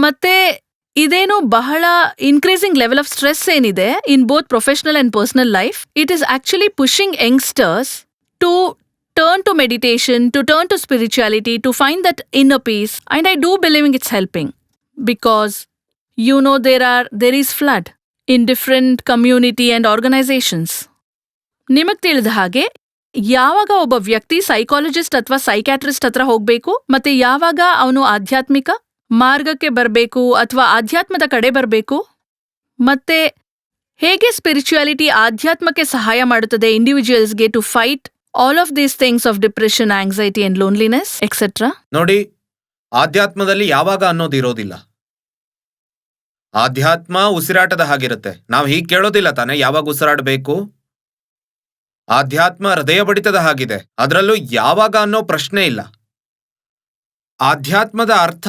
ಮತ್ತೆ ಇದೇನು ಬಹಳ ಇನ್ಕ್ರೀಸಿಂಗ್ ಲೆವೆಲ್ ಆಫ್ ಸ್ಟ್ರೆಸ್ ಏನಿದೆ in both professional and personal life it is actually pushing youngsters to turn to meditation to turn to spirituality to to that in a peace and I do believing it's helping because you know there are there is flood. In different community and organisations ನಿಮಗೆ ತಿಳಿದ ಹಾಗೆ, ಯಾವಾಗ ಒಬ್ಬ ವ್ಯಕ್ತಿ psychologist ಅಥವಾ psychiatrist ಹತ್ರ ಹೋಗ್ಬೇಕು ಮತ್ತೆ ಯಾವಾಗ ಅವನು ಆಧ್ಯಾತ್ಮಿಕ ಮಾರ್ಗಕ್ಕೆ ಬರಬೇಕು ಅಥವಾ ಆಧ್ಯಾತ್ಮದ ಕಡೆ ಬರಬೇಕು? ಮತ್ತೆ ಹೇಗೆ ಸ್ಪಿರಿಚುಯಾಲಿಟಿ ಆಧ್ಯಾತ್ಮಕ್ಕೆ ಸಹಾಯ ಮಾಡುತ್ತದೆ ಇಂಡಿವಿಜುವಲ್ಸ್ಗೆ to fight all of these things of depression anxiety and loneliness etcetera ನೋಡಿ, ಆಧ್ಯಾತ್ಮದಲ್ಲಿ ಯಾವಾಗ ಅನ್ನೋದು ಇರೋದಿಲ್ಲ. ಆಧ್ಯಾತ್ಮ ಉಸಿರಾಟದ ಹಾಗಿರುತ್ತೆ. ನಾವು ಹೀಗೆ ಕೇಳೋದಿಲ್ಲ ತಾನೆ, ಯಾವಾಗ ಉಸಿರಾಡಬೇಕು? ಆಧ್ಯಾತ್ಮ ಹೃದಯ ಬಡಿತದ ಹಾಗಿದೆ. ಅದರಲ್ಲೂ ಯಾವಾಗ ಅನ್ನೋ ಪ್ರಶ್ನೆ ಇಲ್ಲ. ಆಧ್ಯಾತ್ಮದ ಅರ್ಥ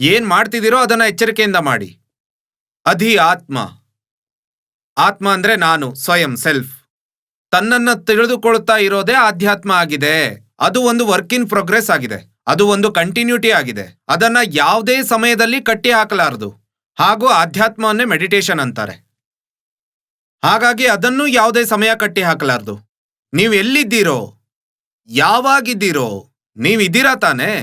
ಏನ್ ಮಾಡ್ತಿದ್ದೀರೋ ಅದನ್ನ ಎಚ್ಚರಿಕೆಯಿಂದ ಮಾಡಿ. ಅಧಿ ಆತ್ಮ. ಆತ್ಮ ಅಂದ್ರೆ ನಾನು, ಸ್ವಯಂ, ಸೆಲ್ಫ್. ತನ್ನನ್ನ ತಿಳಿದುಕೊಳ್ತಾ ಇರೋದೇ ಆಧ್ಯಾತ್ಮ ಆಗಿದೆ. ಅದು ಒಂದು ವರ್ಕ್ ಇನ್ ಪ್ರೋಗ್ರೆಸ್ ಆಗಿದೆ. ಅದು ಒಂದು ಕಂಟಿನ್ಯೂಟಿ ಆಗಿದೆ. ಅದನ್ನ ಯಾವುದೇ ಸಮಯದಲ್ಲಿ ಕಟ್ಟಿ ಹಾಕಲಾರದು. ಹಾಗೂ ಆಧ್ಯಾತ್ಮವನ್ನೇ ಮೆಡಿಟೇಷನ್ ಅಂತಾರೆ. ಹಾಗಾಗಿ ಅದನ್ನು ಯಾವುದೇ ಸಮಯ ಕಟ್ಟಿ ಹಾಕಲಾರ್ದು. ನೀವು ಎಲ್ಲಿದ್ದೀರೋ, ಯಾವಾಗಿದ್ದೀರೋ, ನೀವಿದ್ದೀರಾ ತಾನೇ?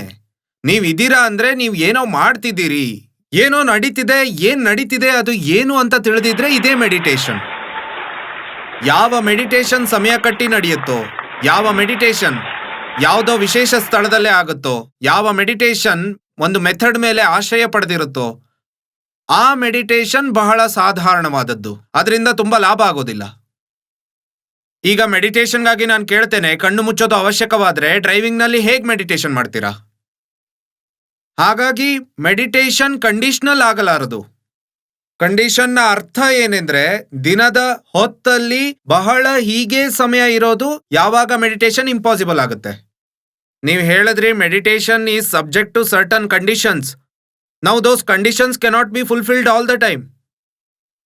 ನೀವಿದ್ದೀರಾ ಅಂದ್ರೆ ನೀವು ಏನೋ ಮಾಡ್ತಿದ್ದೀರಿ, ಏನೋ ನಡೀತಿದೆ, ಏನ್ ನಡೀತಿದೆ, ಅದು ಏನು ಅಂತ ತಿಳಿದಿದ್ರೆ ಇದೇ ಮೆಡಿಟೇಷನ್ ಯಾವ ಮೆಡಿಟೇಷನ್ ಸಮಯ ಕಟ್ಟಿ ನಡೆಯುತ್ತೋ, ಯಾವ ಮೆಡಿಟೇಷನ್ ಯಾವುದೋ ವಿಶೇಷ ಸ್ಥಳದಲ್ಲೇ ಆಗುತ್ತೋ, ಯಾವ ಮೆಡಿಟೇಷನ್ ಒಂದು ಮೆಥಡ್ ಮೇಲೆ ಆಶ್ರಯ ಪಡೆದಿರುತ್ತೋ ಆ ಮೆಡಿಟೇಷನ್ ಬಹಳ ಸಾಧಾರಣವಾದದ್ದು. ಅದರಿಂದ ತುಂಬಾ ಲಾಭ ಆಗೋದಿಲ್ಲ. ಈಗ ಮೆಡಿಟೇಷನ್ಗಾಗಿ ನಾನು ಕೇಳ್ತೇನೆ, ಕಣ್ಣು ಮುಚ್ಚೋದು ಅವಶ್ಯಕವಾದ್ರೆ ಡ್ರೈವಿಂಗ್ನಲ್ಲಿ ಹೇಗೆ ಮೆಡಿಟೇಷನ್ ಮಾಡ್ತೀರಾ? ಹಾಗಾಗಿ ಮೆಡಿಟೇಷನ್ ಕಂಡೀಷನಲ್ ಆಗಲಾರದು. ಕಂಡೀಷನ್ನ ಅರ್ಥ ಏನೆಂದ್ರೆ ದಿನದ ಹೊತ್ತಲ್ಲಿ ಬಹಳ ಹೀಗೆ ಸಮಯ ಇರೋದು ಯಾವಾಗ ಮೆಡಿಟೇಷನ್ ಇಂಪಾಸಿಬಲ್ ಆಗುತ್ತೆ. ನೀವು ಹೇಳಿದ್ರಿ meditation is subject to certain conditions ನಾವು those conditions cannot be fulfilled all the time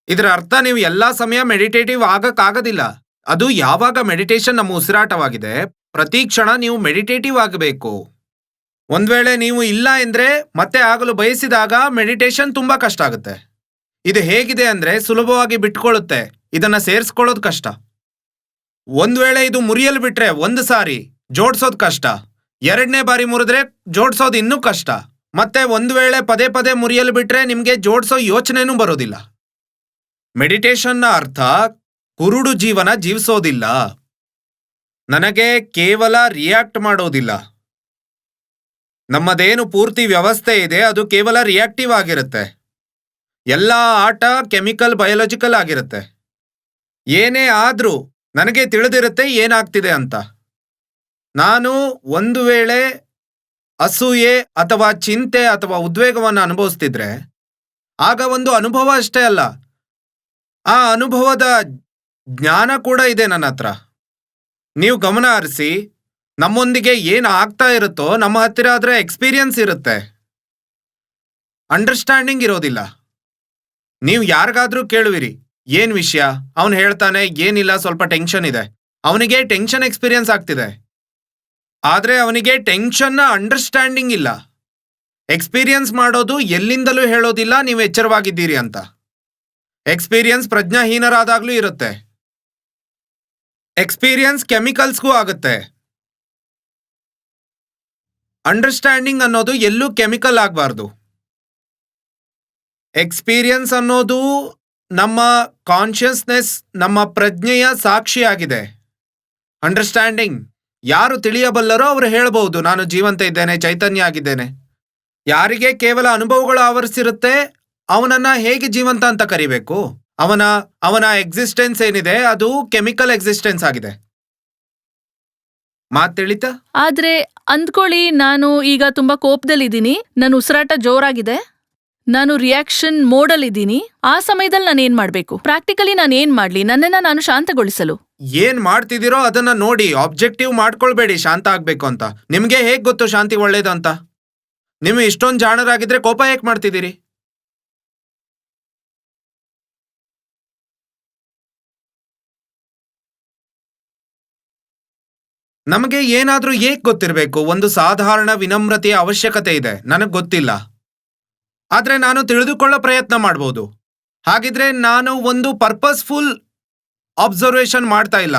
ಇದರ ಅರ್ಥ ನೀವು ಎಲ್ಲ ಸಮಯ ಮೆಡಿಟೇಟಿವ್ ಆಗಕ್ಕಾಗೋದಿಲ್ಲ. ಅದು ಯಾವಾಗ ಮೆಡಿಟೇಷನ್ ನಮ್ಮ ಉಸಿರಾಟವಾಗಿದೆ, ಪ್ರತಿ ಕ್ಷಣ ನೀವು ಮೆಡಿಟೇಟಿವ್ ಆಗಬೇಕು. ಒಂದ್ ವೇಳೆ ನೀವು ಇಲ್ಲ ಎಂದ್ರೆ ಮತ್ತೆ ಆಗಲು ಬಯಸಿದಾಗ ಮೆಡಿಟೇಷನ್ ತುಂಬಾ ಕಷ್ಟ ಆಗುತ್ತೆ. ಇದು ಹೇಗಿದೆ ಅಂದ್ರೆ ಸುಲಭವಾಗಿ ಬಿಟ್ಕೊಳ್ಳುತ್ತೆ, ಇದನ್ನ ಸೇರಿಸ್ಕೊಳ್ಳೋದು ಕಷ್ಟ. ಒಂದ್ ವೇಳೆ ಇದು ಮುರಿಯಲು ಬಿಟ್ರೆ ಒಂದು ಸಾರಿ ಜೋಡ್ಸೋದ್ ಕಷ್ಟ, ಎರಡನೇ ಬಾರಿ ಮುರಿದ್ರೆ ಜೋಡ್ಸೋದು ಇನ್ನೂ ಕಷ್ಟ. ಮತ್ತೆ ಒಂದು ವೇಳೆ ಪದೇ ಪದೇ ಮುರಿಯಲು ಬಿಟ್ರೆ ನಿಮಗೆ ಜೋಡಿಸೋ ಯೋಚನೆನೂ ಬರೋದಿಲ್ಲ. ಮೆಡಿಟೇಷನ್ನ ಅರ್ಥ ಕುರುಡು ಜೀವನ ಜೀವಿಸೋದಿಲ್ಲ. ನನಗೆ ಕೇವಲ ರಿಯಾಕ್ಟ್ ಮಾಡೋದಿಲ್ಲ. ನಮ್ಮದೇನು ಪೂರ್ತಿ ವ್ಯವಸ್ಥೆ ಇದೆ, ಅದು ಕೇವಲ ರಿಯಾಕ್ಟಿವ್ ಆಗಿರುತ್ತೆ. ಎಲ್ಲ ಆಟ ಕೆಮಿಕಲ್, ಬಯಾಲಜಿಕಲ್ ಆಗಿರುತ್ತೆ. ಏನೇ ಆದ್ರೂ ನನಗೆ ತಿಳಿದಿರುತ್ತೆ ಏನಾಗ್ತಿದೆ ಅಂತ. ನಾನು ಒಂದು ವೇಳೆ ಅಸೂಯೆ ಅಥವಾ ಚಿಂತೆ ಅಥವಾ ಉದ್ವೇಗವನ್ನು ಅನುಭವಿಸ್ತಿದ್ರೆ ಆಗ ಒಂದು ಅನುಭವ ಅಷ್ಟೇ ಅಲ್ಲ, ಆ ಅನುಭವದ ಜ್ಞಾನ ಕೂಡ ಇದೆ ನನ್ನ ಹತ್ರ. ನೀವು ಗಮನ ಹರಿಸಿ, ನಮ್ಮೊಂದಿಗೆ ಏನು ಆಗ್ತಾ ಇರುತ್ತೋ ನಮ್ಮ ಹತ್ತಿರ ಆದರೆ ಎಕ್ಸ್ಪೀರಿಯನ್ಸ್ ಇರುತ್ತೆ. ಅಂಡರ್ಸ್ಟ್ಯಾಂಡಿಂಗ್ ಇರೋದಿಲ್ಲ. ನೀವು ಯಾರಿಗಾದ್ರೂ ಕೇಳುವಿರಿ, ಏನು ವಿಷಯ? ಅವನು ಹೇಳ್ತಾನೆ, ಏನಿಲ್ಲ, ಸ್ವಲ್ಪ ಟೆನ್ಷನ್ ಇದೆ. ಅವನಿಗೆ ಟೆನ್ಷನ್ ಎಕ್ಸ್ಪೀರಿಯನ್ಸ್ ಆಗ್ತಿದೆ. ಆದ್ರೆ ಅವನಿಗೆ ಟೆನ್ಷನ್ನ ಅಂಡರ್ಸ್ಟ್ಯಾಂಡಿಂಗ್ ಇಲ್ಲ. ಎಕ್ಸ್ಪೀರಿಯನ್ಸ್ ಮಾಡೋದು ಎಲ್ಲಿಂದಲೂ ಹೇಳೋದಿಲ್ಲ, ನೀವು ಎಚ್ಚರವಾಗಿದ್ದೀರಿ ಅಂತ. ಎಕ್ಸ್ಪೀರಿಯನ್ಸ್ ಪ್ರಜ್ಞಾಹೀನರಾದಾಗಲೂ ಇರುತ್ತೆ. ಎಕ್ಸ್ಪೀರಿಯನ್ಸ್ ಕೆಮಿಕಲ್ಸ್ಗೂ ಆಗುತ್ತೆ. ಅಂಡರ್ಸ್ಟ್ಯಾಂಡಿಂಗ್ ಅನ್ನೋದು ಎಲ್ಲೂ ಕೆಮಿಕಲ್ ಆಗಬಾರ್ದು. ಎಕ್ಸ್ಪೀರಿಯನ್ಸ್ ಅನ್ನೋದು ನಮ್ಮ ಕಾನ್ಷಿಯಸ್ನೆಸ್ ನಮ್ಮ ಪ್ರಜ್ಞೆಯ ಸಾಕ್ಷಿಯಾಗಿದೆ. ಅಂಡರ್ಸ್ಟ್ಯಾಂಡಿಂಗ್ ಯಾರು ತಿಳಿಯಬಲ್ಲರೋ ಅವರು ಹೇಳಬಹುದು, ನಾನು ಜೀವಂತ ಇದ್ದೇನೆ ಚೈತನ್ಯ ಆಗಿದ್ದೇನೆ ಯಾರಿಗೆ ಕೇವಲ ಅನುಭವಗಳು ಆವರಿಸಿರುತ್ತೆ, ಅವನನ್ನ ಹೇಗೆ ಜೀವಂತ ಅಂತ ಕರಿಬೇಕು? ಅವನ ಅವನ ಎಕ್ಸಿಸ್ಟೆನ್ಸ್ ಏನಿದೆ, ಅದು ಕೆಮಿಕಲ್ ಎಕ್ಸಿಸ್ಟೆನ್ಸ್ ಆಗಿದೆ. ಮಾತು ತಿಳಿತಾ? ಆದ್ರೆ, ಅಂದ್ಕೊಳ್ಳಿ, ನಾನು ಈಗ ತುಂಬಾ ಕೋಪದಲ್ಲಿದ್ದೀನಿ, ನನ್ನ ಉಸಿರಾಟ ಜೋರಾಗಿದೆ, ನಾನು ರಿಯಾಕ್ಷನ್ ಮೋಡಲ್ಲಿದ್ದೀನಿ ಆ ಸಮಯದಲ್ಲಿ ನಾನು ಏನ್ ಮಾಡ್ಬೇಕು ಪ್ರಾಕ್ಟಿಕಲಿ ನಾನು ಏನ್ ಮಾಡ್ಲಿ ನನ್ನನ್ನ ನಾನು ಶಾಂತಗೊಳಿಸಲು. ಏನ್ ಮಾಡ್ತಿದ್ದೀರೋ ಅದನ್ನ ನೋಡಿ ಆಬ್ಜೆಕ್ಟಿವ್ ಮಾಡ್ಕೊಳ್ಬೇಡಿ, ಶಾಂತ ಆಗ್ಬೇಕು ಅಂತ. ನಿಮ್ಗೆ ಹೇಗ್ ಗೊತ್ತು ಶಾಂತಿ ಒಳ್ಳೇದು ಅಂತ? ನೀವು ಇಷ್ಟೊಂದು ಜಾಣರಾಗಿದ್ರೆ ಕೋಪ ಹೇಗ್ ಮಾಡ್ತಿದ್ದೀರಿ? ನಮಗೆ ಏನಾದ್ರೂ ಏಕ್ ಗೊತ್ತಿರಬೇಕು? ಒಂದು ಸಾಧಾರಣ ವಿನಮ್ರತೆಯ ಅವಶ್ಯಕತೆ ಇದೆ. ನನಗೆ ಗೊತ್ತಿಲ್ಲ. ಆದ್ರೆ ನಾನು ತಿಳಿದುಕೊಳ್ಳೋ ಪ್ರಯತ್ನ ಮಾಡ್ಬೋದು. ಹಾಗಿದ್ರೆ ನಾನು ಒಂದು ಪರ್ಪಸ್ಫುಲ್ ಅಬ್ಸರ್ವೇಷನ್ ಮಾಡ್ತಾ ಇಲ್ಲ.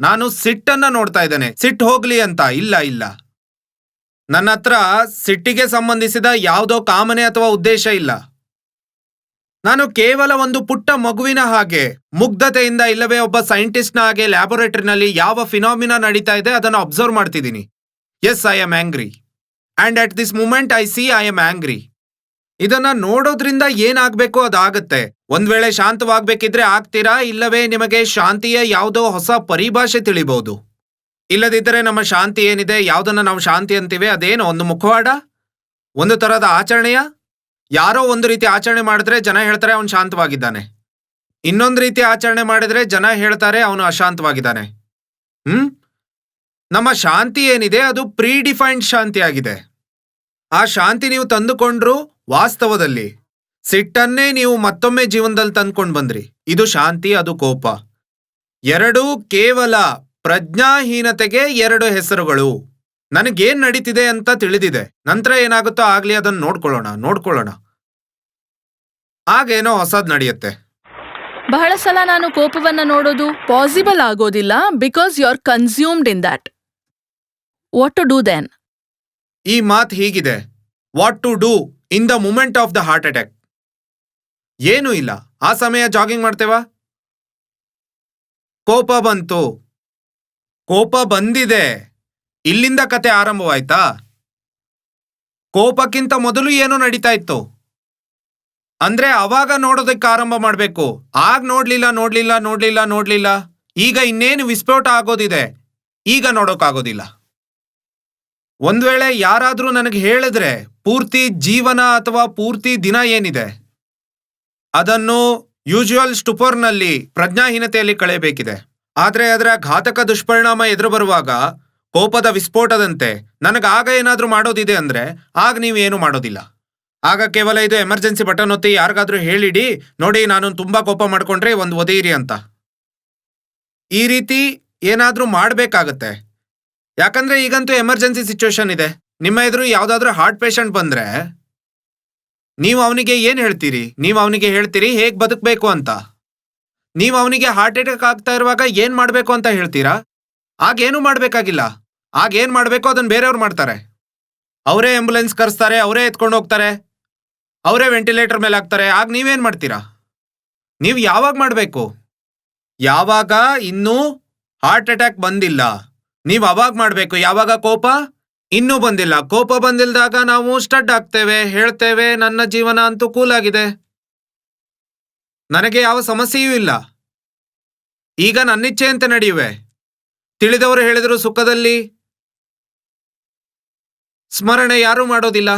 ನಾನು ಸಿಟ್ಟನ್ನ ನೋಡ್ತಾ ಇದ್ದೇನೆ. ಸಿಟ್ಟು ಹೋಗ್ಲಿ ಅಂತ. ಇಲ್ಲ ಇಲ್ಲ. ನನ್ನ ಹತ್ರ ಸಿಟ್ಟಿಗೆ ಸಂಬಂಧಿಸಿದ ಯಾವುದೋ ಕಾಮನೆ ಅಥವಾ ಉದ್ದೇಶ ಇಲ್ಲ. ನಾನು ಕೇವಲ ಒಂದು ಪುಟ್ಟ ಮಗುವಿನ ಹಾಗೆ, ಮುಗ್ಧತೆಯಿಂದ ಇಲ್ಲವೇ ಒಬ್ಬ ಸೈಂಟಿಸ್ಟ್ನ ಹಾಗೆ ಲ್ಯಾಬೊರೇಟರಿನಲ್ಲಿ ಯಾವ ಫಿನಾಮಿನಾ ನಡೀತಾ ಇದೆ ಅದನ್ನು ಅಬ್ಸರ್ವ್ ಮಾಡ್ತಿದ್ದೀನಿ. Yes I am angry and at this moment I see I am angry ಇದನ್ನು ನೋಡೋದ್ರಿಂದ ಏನಾಗಬೇಕು ಅದಾಗತ್ತೆ. ಒಂದ್ ವೇಳೆ ಶಾಂತವಾಗ್ಬೇಕಿದ್ರೆ ಆಗ್ತೀರಾ? ಇಲ್ಲವೇ ನಿಮಗೆ ಶಾಂತಿಯ ಯಾವುದೋ ಹೊಸ ಪರಿಭಾಷೆ ತಿಳಿಬಹುದು ಇಲ್ಲದಿದ್ದರೆ ನಮ್ಮ ಶಾಂತಿ ಏನಿದೆ? ಯಾವುದನ್ನ ನಾವು ಶಾಂತಿ ಅಂತೀವಿ? ಅದೇನು ಒಂದು ಮುಖವಾಡ? ಒಂದು ತರಹದ ಆಚರಣೆಯ? ಯಾರೋ ಒಂದು ರೀತಿ ಆಚರಣೆ ಮಾಡಿದ್ರೆ ಜನ ಹೇಳ್ತಾರೆ ಅವನು ಶಾಂತವಾಗಿದ್ದಾನೆ. ಇನ್ನೊಂದು ರೀತಿ ಆಚರಣೆ ಮಾಡಿದ್ರೆ ಜನ ಹೇಳ್ತಾರೆ ಅವನು ಅಶಾಂತವಾಗಿದ್ದಾನೆ. ಹ್ಮ್? ನಮ್ಮ ಶಾಂತಿ ಏನಿದೆ? ಅದು ಪ್ರೀಡಿಫೈನ್ಡ್ ಶಾಂತಿ ಆಗಿದೆ ಆ ಶಾಂತಿ ನೀವು ತಂದುಕೊಂಡ್ರು ವಾಸ್ತವದಲ್ಲಿ. ಸಿಟ್ಟನ್ನೇ ನೀವು ಮತ್ತೊಮ್ಮೆ ಜೀವನದಲ್ಲಿ ತಂದ್ಕೊಂಡು ಬಂದ್ರಿ. ಇದು ಶಾಂತಿ ಅದು ಕೋಪ. ಎರಡೂ ಕೇವಲ ಪ್ರಜ್ಞಾಹೀನತೆಗೆ ಎರಡು ಹೆಸರುಗಳು. ನನಗೇನ್ ನಡೀತಿದೆ ಅಂತ ತಿಳಿದಿದೆ. ನಂತರ ಏನಾಗುತ್ತೋ ಆಗ್ಲಿ ಅದನ್ನ ನೋಡ್ಕೊಳ್ಳೋಣ ನೋಡ್ಕೊಳ್ಳೋಣ. ಆಗೇನೋ ಹೊಸದ್ ನಡೆಯುತ್ತೆ. ಬಹಳ ಸಲ ನಾನು ಕೋಪವನ್ನ ನೋಡೋದು ಪಾಸಿಬಲ್ ಆಗೋದಿಲ್ಲ because you are consumed in that. What to do then? ಈ ಮಾತು ಹೀಗಿದೆ. What to do in the moment of the heart attack. ಏನೂ ಇಲ್ಲ. ಆ ಸಮಯ ಜಾಗಿಂಗ್ ಮಾಡ್ತೇವಾ? ಕೋಪ ಬಂತು. ಕೋಪ ಬಂದಿದೆ. ಇಲ್ಲಿಂದ ಕತೆ ಆರಂಭವಾಯ್ತಾ? ಕೋಪಕ್ಕಿಂತ ಮೊದಲು ಏನೋ ನಡೀತಾ ಇತ್ತು. ಅಂದ್ರೆ ಅವಾಗ ನೋಡೋದಕ್ಕೆ ಆರಂಭ ಮಾಡಬೇಕು. ಆಗ ನೋಡ್ಲಿಲ್ಲ ನೋಡ್ಲಿಲ್ಲ ನೋಡ್ಲಿಲ್ಲ ನೋಡ್ಲಿಲ್ಲ. ಈಗ ಇನ್ನೇನು ವಿಸ್ಫೋಟ ಆಗೋದಿದೆ. ಈಗ ನೋಡೋಕ್ಕಾಗೋದಿಲ್ಲ ಒಂದ್ ವೇಳೆ ಯಾರಾದ್ರೂ ನನಗೆ ಹೇಳಿದ್ರೆ, ಪೂರ್ತಿ ಜೀವನ ಅಥವಾ ಪೂರ್ತಿ ದಿನ ಏನಿದೆ? ಅದನ್ನು ಯೂಶುವಲ್ ಸ್ಟುಪರ್ನಲ್ಲಿ ಪ್ರಜ್ಞಾಹೀನತೆಯಲ್ಲಿ ಕಳೆಯಬೇಕಿದೆ. ಆದರೆ ಅದರ ಘಾತಕ ದುಷ್ಪರಿಣಾಮ ಎದುರು ಬರುವಾಗ ಕೋಪದ ವಿಸ್ಫೋಟದಂತೆ ನನಗೆ ಆಗ ಏನಾದರೂ ಮಾಡೋದಿದೆ ಅಂದರೆ ಆಗ ನೀವು ಏನು ಮಾಡೋದಿಲ್ಲ. ಆಗ ಕೇವಲ ಇದು ಎಮರ್ಜೆನ್ಸಿ ಬಟನ್ ಒತ್ತಿ ಯಾರಿಗಾದರೂ ಹೇಳಿಡಿ, ನೋಡಿ ನಾನು ತುಂಬ ಕೋಪ ಮಾಡಿಕೊಂಡ್ರೆ ಒಂದು ಒದೆಯಿರಿ ಅಂತ. ಈ ರೀತಿ ಏನಾದರೂ ಮಾಡಬೇಕಾಗತ್ತೆ. ಯಾಕಂದರೆ ಈಗಂತೂ ಎಮರ್ಜೆನ್ಸಿ ಸಿಚುವೇಶನ್ ಇದೆ. ನಿಮ್ಮ ಎದುರು ಯಾವುದಾದ್ರೂ ಹಾರ್ಟ್ ಪೇಷಂಟ್ ಬಂದ್ರೆ ನೀವು ಅವನಿಗೆ ಏನ್ ಹೇಳ್ತೀರಿ? ನೀವು ಅವನಿಗೆ ಹೇಳ್ತೀರಿ, ಹೇಗ್ ಬದುಕಬೇಕು ಅಂತ? ನೀವು ಅವನಿಗೆ ಹಾರ್ಟ್ ಅಟ್ಯಾಕ್ ಆಗ್ತಾ ಇರುವಾಗ ಏನ್ ಮಾಡ್ಬೇಕು ಅಂತ ಹೇಳ್ತೀರಾ? ಆಗ ಏನು ಮಾಡ್ಬೇಕಾಗಿಲ್ಲ. ಆಗ ಏನ್ ಮಾಡ್ಬೇಕು? ಅದನ್ನ ಬೇರೆಯವ್ರು ಮಾಡ್ತಾರೆ. ಅವರೇ ಆಂಬುಲೆನ್ಸ್ ಕರೆಸ್ತಾರೆ, ಅವರೇ ಎತ್ಕೊಂಡು ಹೋಗ್ತಾರೆ. ಅವರೇ ವೆಂಟಿಲೇಟರ್ ಮೇಲೆ ಹಾಕ್ತಾರೆ. ಆಗ ನೀವೇನ್ ಮಾಡ್ತೀರಾ? ನೀವು ಯಾವಾಗ ಮಾಡ್ಬೇಕು? ಯಾವಾಗ ಇನ್ನೂ ಹಾರ್ಟ್ ಅಟ್ಯಾಕ್ ಬಂದಿಲ್ಲ. ನೀವು ಅವಾಗ ಮಾಡ್ಬೇಕು. ಯಾವಾಗ ಕೋಪ? ಇನ್ನೂ ಬಂದಿಲ್ಲ. ಕೋಪ ಬಂದಿಲ್ದಾಗ ನಾವು ಸ್ಟಡ್ ಆಗ್ತೇವೆ, ಹೇಳ್ತೇವೆ, ನನ್ನ ಜೀವನ ಅಂತೂ ಕೂಲ್ ಆಗಿದೆ. ನನಗೆ ಯಾವ ಸಮಸ್ಯೆಯೂ ಇಲ್ಲ. ಈಗ ನನ್ನಿಚ್ಛೆಯಂತೆ ನಡೆಯುವೆ. ತಿಳಿದವರು ಹೇಳಿದರು ಸುಖದಲ್ಲಿ. ಸ್ಮರಣೆ ಯಾರೂ ಮಾಡೋದಿಲ್ಲ.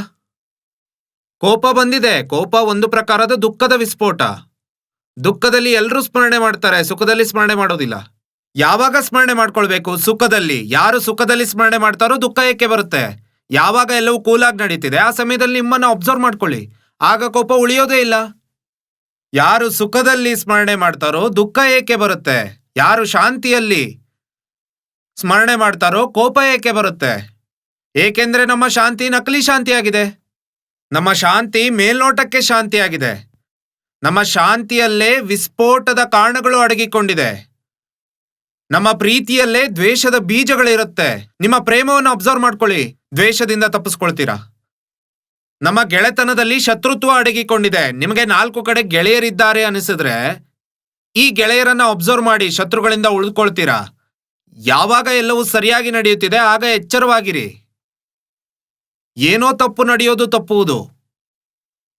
ಕೋಪ ಬಂದಿದೆ. ಕೋಪ ಒಂದು ಪ್ರಕಾರದ ದುಃಖದ ವಿಸ್ಫೋಟ. ದುಃಖದಲ್ಲಿ ಎಲ್ಲರೂ ಸ್ಮರಣೆ ಮಾಡ್ತಾರೆ, ಸುಖದಲ್ಲಿ ಸ್ಮರಣೆ ಮಾಡೋದಿಲ್ಲ. ಯಾವಾಗ ಸ್ಮರಣೆ ಮಾಡ್ಕೊಳ್ಬೇಕು? ಸುಖದಲ್ಲಿ. ಯಾರು ಸುಖದಲ್ಲಿ ಸ್ಮರಣೆ ಮಾಡ್ತಾರೋ ದುಃಖ ಏಕೆ ಬರುತ್ತೆ? ಯಾವಾಗ ಎಲ್ಲವೂ ಕೂಲಾಗಿ ನಡೀತಿದೆ, ಆ ಸಮಯದಲ್ಲಿ ನಿಮ್ಮನ್ನ ಅಬ್ಸರ್ವ್ ಮಾಡ್ಕೊಳ್ಳಿ. ಆಗ ಕೋಪ ಉಳಿಯೋದೇ ಇಲ್ಲ. ಯಾರು ಸುಖದಲ್ಲಿ ಸ್ಮರಣೆ ಮಾಡ್ತಾರೋ ದುಃಖ ಏಕೆ ಬರುತ್ತೆ? ಯಾರು ಶಾಂತಿಯಲ್ಲಿ ಸ್ಮರಣೆ ಮಾಡ್ತಾರೋ ಕೋಪ ಏಕೆ ಬರುತ್ತೆ? ಏಕೆಂದ್ರೆ ನಮ್ಮ ಶಾಂತಿ ನಕಲಿ ಶಾಂತಿಯಾಗಿದೆ. ನಮ್ಮ ಶಾಂತಿ ಮೇಲ್ನೋಟಕ್ಕೆ ಶಾಂತಿಯಾಗಿದೆ. ನಮ್ಮ ಶಾಂತಿಯಲ್ಲೇ ವಿಸ್ಫೋಟದ ಕಾರಣಗಳು ಅಡಗಿಕೊಂಡಿದೆ. ನಮ್ಮ ಪ್ರೀತಿಯಲ್ಲೇ ದ್ವೇಷದ ಬೀಜಗಳಿರುತ್ತೆ. ನಿಮ್ಮ ಪ್ರೇಮವನ್ನು ಅಬ್ಸರ್ವ್ ಮಾಡ್ಕೊಳ್ಳಿ. ದ್ವೇಷದಿಂದ ತಪ್ಪಿಸ್ಕೊಳ್ತೀರಾ? ನಮ್ಮ ಗೆಳೆತನದಲ್ಲಿ ಶತ್ರುತ್ವ ಅಡಗಿಕೊಂಡಿದೆ. ನಿಮಗೆ ನಾಲ್ಕು ಕಡೆ ಗೆಳೆಯರಿದ್ದಾರೆ ಅನಿಸಿದ್ರೆ, ಈ ಗೆಳೆಯರನ್ನ ಅಬ್ಸರ್ವ್ ಮಾಡಿ, ಶತ್ರುಗಳಿಂದ ಉಳಿದುಕೊಳ್ತೀರಾ? ಯಾವಾಗ ಎಲ್ಲವೂ ಸರಿಯಾಗಿ ನಡೆಯುತ್ತಿದೆ, ಆಗ ಎಚ್ಚರವಾಗಿರಿ. ಏನೋ ತಪ್ಪು ನಡೆಯೋದು ತಪ್ಪುವುದು.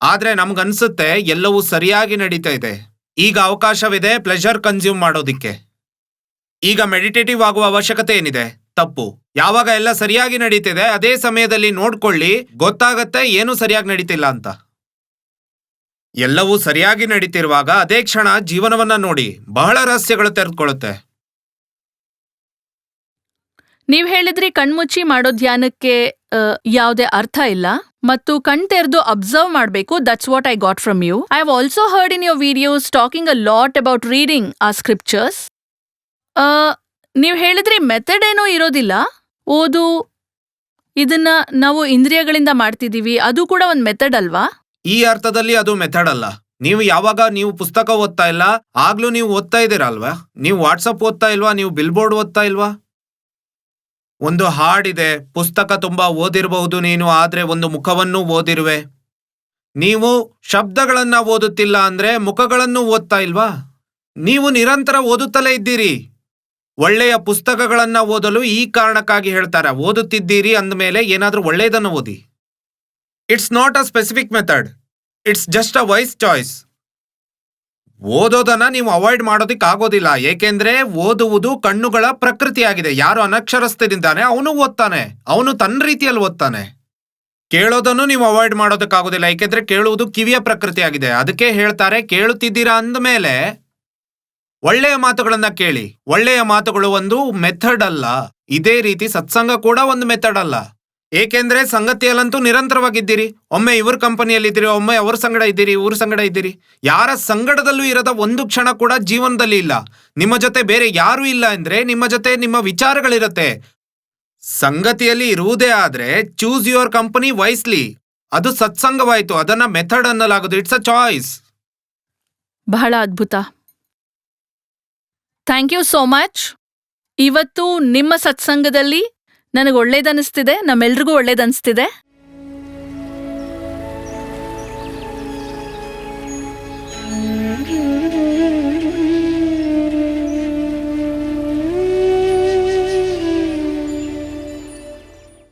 ಆದ್ರೆ ನಮ್ಗನ್ಸುತ್ತೆ, ಎಲ್ಲವೂ ಸರಿಯಾಗಿ ನಡೀತಾ ಇದೆ. ಈಗ ಅವಕಾಶವಿದೆ ಪ್ಲೆಷರ್ ಕನ್ಸ್ಯೂಮ್ ಮಾಡೋದಿಕ್ಕೆ. ಈಗ ಮೆಡಿಟೇಟಿವ್ ಆಗುವ ಅವಶ್ಯಕತೆ ಏನಿದೆ? ತಪ್ಪು. ಯಾವಾಗ ಎಲ್ಲ ಸರಿಯಾಗಿ ನಡೀತಿದೆ, ಅದೇ ಸಮಯದಲ್ಲಿ ನೋಡ್ಕೊಳ್ಳಿ, ಗೊತ್ತಾಗತ್ತೆ ಏನು ಸರಿಯಾಗಿ ನಡೀತಿಲ್ಲ ಅಂತ. ಎಲ್ಲವೂ ಸರಿಯಾಗಿ ನಡೀತಿರುವಾಗ ಅದೇ ಕ್ಷಣ ಜೀವನವನ್ನ ನೋಡಿ, ಬಹಳ ರಹಸ್ಯಗಳು ತೆರೆದುಕೊಳ್ಳುತ್ತೆ. ನೀವ್ ಹೇಳಿದ್ರಿ ಕಣ್ಮುಚ್ಚಿ ಮಾಡೋ ಧ್ಯಾನಕ್ಕೆ ಯಾವುದೇ ಅರ್ಥ ಇಲ್ಲ. ಮತ್ತು ಕಣ್ ತೆರೆದು ಅಬ್ಸರ್ವ್ ಮಾಡಬೇಕು that's what I got from you I have also heard in your videos talking a lot about reading the scriptures ನೀವು ಹೇಳಿದ್ರೆ ಮೆಥಡ್ ಏನೋ ಇರೋದಿಲ್ಲ. ಓದು, ಇದನ್ನ ನಾವು ಇಂದ್ರಿಯಗಳಿಂದ ಮಾಡ್ತಿದೀವಿ ಅದು ಕೂಡ ಒಂದು ಮೆಥಡ್ ಅಲ್ವಾ? ಈ ಅರ್ಥದಲ್ಲಿ ಅದು ಮೆಥಡ್ ಅಲ್ಲ. ನೀವು ಯಾವಾಗ ನೀವು ಪುಸ್ತಕ ಓದ್ತಾ ಇಲ್ಲ, ಆಗ್ಲೂ ನೀವು ಓದ್ತಾ ಇದ್ದೀರಾ ಅಲ್ವಾ? ನೀವು ವಾಟ್ಸಪ್ ಓದ್ತಾ ಇಲ್ವಾ? ನೀವು ಬಿಲ್ ಬೋರ್ಡ್ ಓದ್ತಾ ಇಲ್ವಾ? ಒಂದು ಹಾಡಿದೆ ಪುಸ್ತಕ ತುಂಬಾ ಓದಿರಬಹುದು ನೀನು, ಆದ್ರೆ ಒಂದು ಮುಖವನ್ನು ಓದಿರುವೆ. ನೀವು ಶಬ್ದಗಳನ್ನ ಓದುತ್ತಿಲ್ಲ ಅಂದ್ರೆ ಮುಖಗಳನ್ನು ಓದ್ತಾ ಇಲ್ವಾ? ನೀವು ನಿರಂತರ ಓದುತ್ತಲೇ ಇದ್ದೀರಿ. ಒಳ್ಳೆಯ ಪುಸ್ತಕಗಳನ್ನು ಓದಲು ಈ ಕಾರಣಕ್ಕಾಗಿ ಹೇಳ್ತಾರೆ. ಓದುತ್ತಿದ್ದೀರಿ ಅಂದಮೇಲೆ ಏನಾದರೂ ಒಳ್ಳೆಯದನ್ನು ಓದಿ. It's not a specific method it's just a wise choice ಓದೋದನ್ನ ನೀವು ಅವಾಯ್ಡ್ ಮಾಡೋದಿಕ್ ಆಗೋದಿಲ್ಲ. ಏಕೆಂದ್ರೆ ಓದುವುದು ಕಣ್ಣುಗಳ ಪ್ರಕೃತಿಯಾಗಿದೆ. ಯಾರು ಅನಕ್ಷರಸ್ಥರಿದ್ದಾನೆ ಅವನು ಓದ್ತಾನೆ. ಅವನು ತನ್ನ ರೀತಿಯಲ್ಲಿ ಓದ್ತಾನೆ. ಕೇಳೋದನ್ನು ನೀವು ಅವಾಯ್ಡ್ ಮಾಡೋದಕ್ಕಾಗೋದಿಲ್ಲ. ಏಕೆಂದ್ರೆ ಕೇಳುವುದು ಕಿವಿಯ ಪ್ರಕೃತಿಯಾಗಿದೆ. ಅದಕ್ಕೆ ಹೇಳ್ತಾರೆ, ಕೇಳುತ್ತಿದ್ದೀರಾ ಅಂದಮೇಲೆ ಒಳ್ಳೆಯ ಮಾತುಗಳನ್ನ ಕೇಳಿ. ಒಳ್ಳೆಯ ಮಾತುಗಳು ಒಂದು ಮೆಥಡ್ ಅಲ್ಲ. ಇದೇ ರೀತಿ ಸತ್ಸಂಗ ಕೂಡ ಒಂದು ಮೆಥಡ್ ಅಲ್ಲ. ಏಕೆಂದ್ರೆ ಸಂಗತಿಯಲ್ಲಂತೂ ನಿರಂತರವಾಗಿದ್ದೀರಿ. ಒಮ್ಮೆ ಇವ್ರ ಕಂಪನಿಯಲ್ಲಿದ್ದೀರಿ ಒಮ್ಮೆ ಅವ್ರ ಸಂಗಡ ಇದ್ದೀರಿ, ಇವ್ರ ಸಂಗಡ ಇದ್ದೀರಿ. ಯಾರ ಸಂಗಡದಲ್ಲೂ ಇರದ ಒಂದು ಕ್ಷಣ ಕೂಡ ಜೀವನದಲ್ಲಿ ಇಲ್ಲ. ನಿಮ್ಮ ಜೊತೆ ಬೇರೆ ಯಾರೂ ಇಲ್ಲ ಅಂದ್ರೆ ನಿಮ್ಮ ಜೊತೆ ನಿಮ್ಮ ವಿಚಾರಗಳಿರತ್ತೆ. ಸಂಗತಿಯಲ್ಲಿ ಇರುವುದೇ ಆದ್ರೆ ಚೂಸ್ ಯುವರ್ ಕಂಪನಿ ವೈಸ್ಲಿ ಅದು ಸತ್ಸಂಗವಾಯ್ತು. ಅದನ್ನ ಮೆಥಡ್ ಅನ್ನಲಾಗದು. ಇಟ್ಸ್ ಅ ಚಾಯ್ಸ್ ಬಹಳ ಅದ್ಭುತ. ಥ್ಯಾಂಕ್ ಯು ಸೋ ಮಚ್ ಇವತ್ತು ನಿಮ್ಮ ಸತ್ಸಂಗದಲ್ಲಿ ನನಗೆ ಒಳ್ಳೇದನ್ನಿಸ್ತಿದೆ ನಮ್ಮೆಲ್ರಿಗೂ ಒಳ್ಳೇದನ್ನಿಸ್ತಿದೆ Mm-hmm.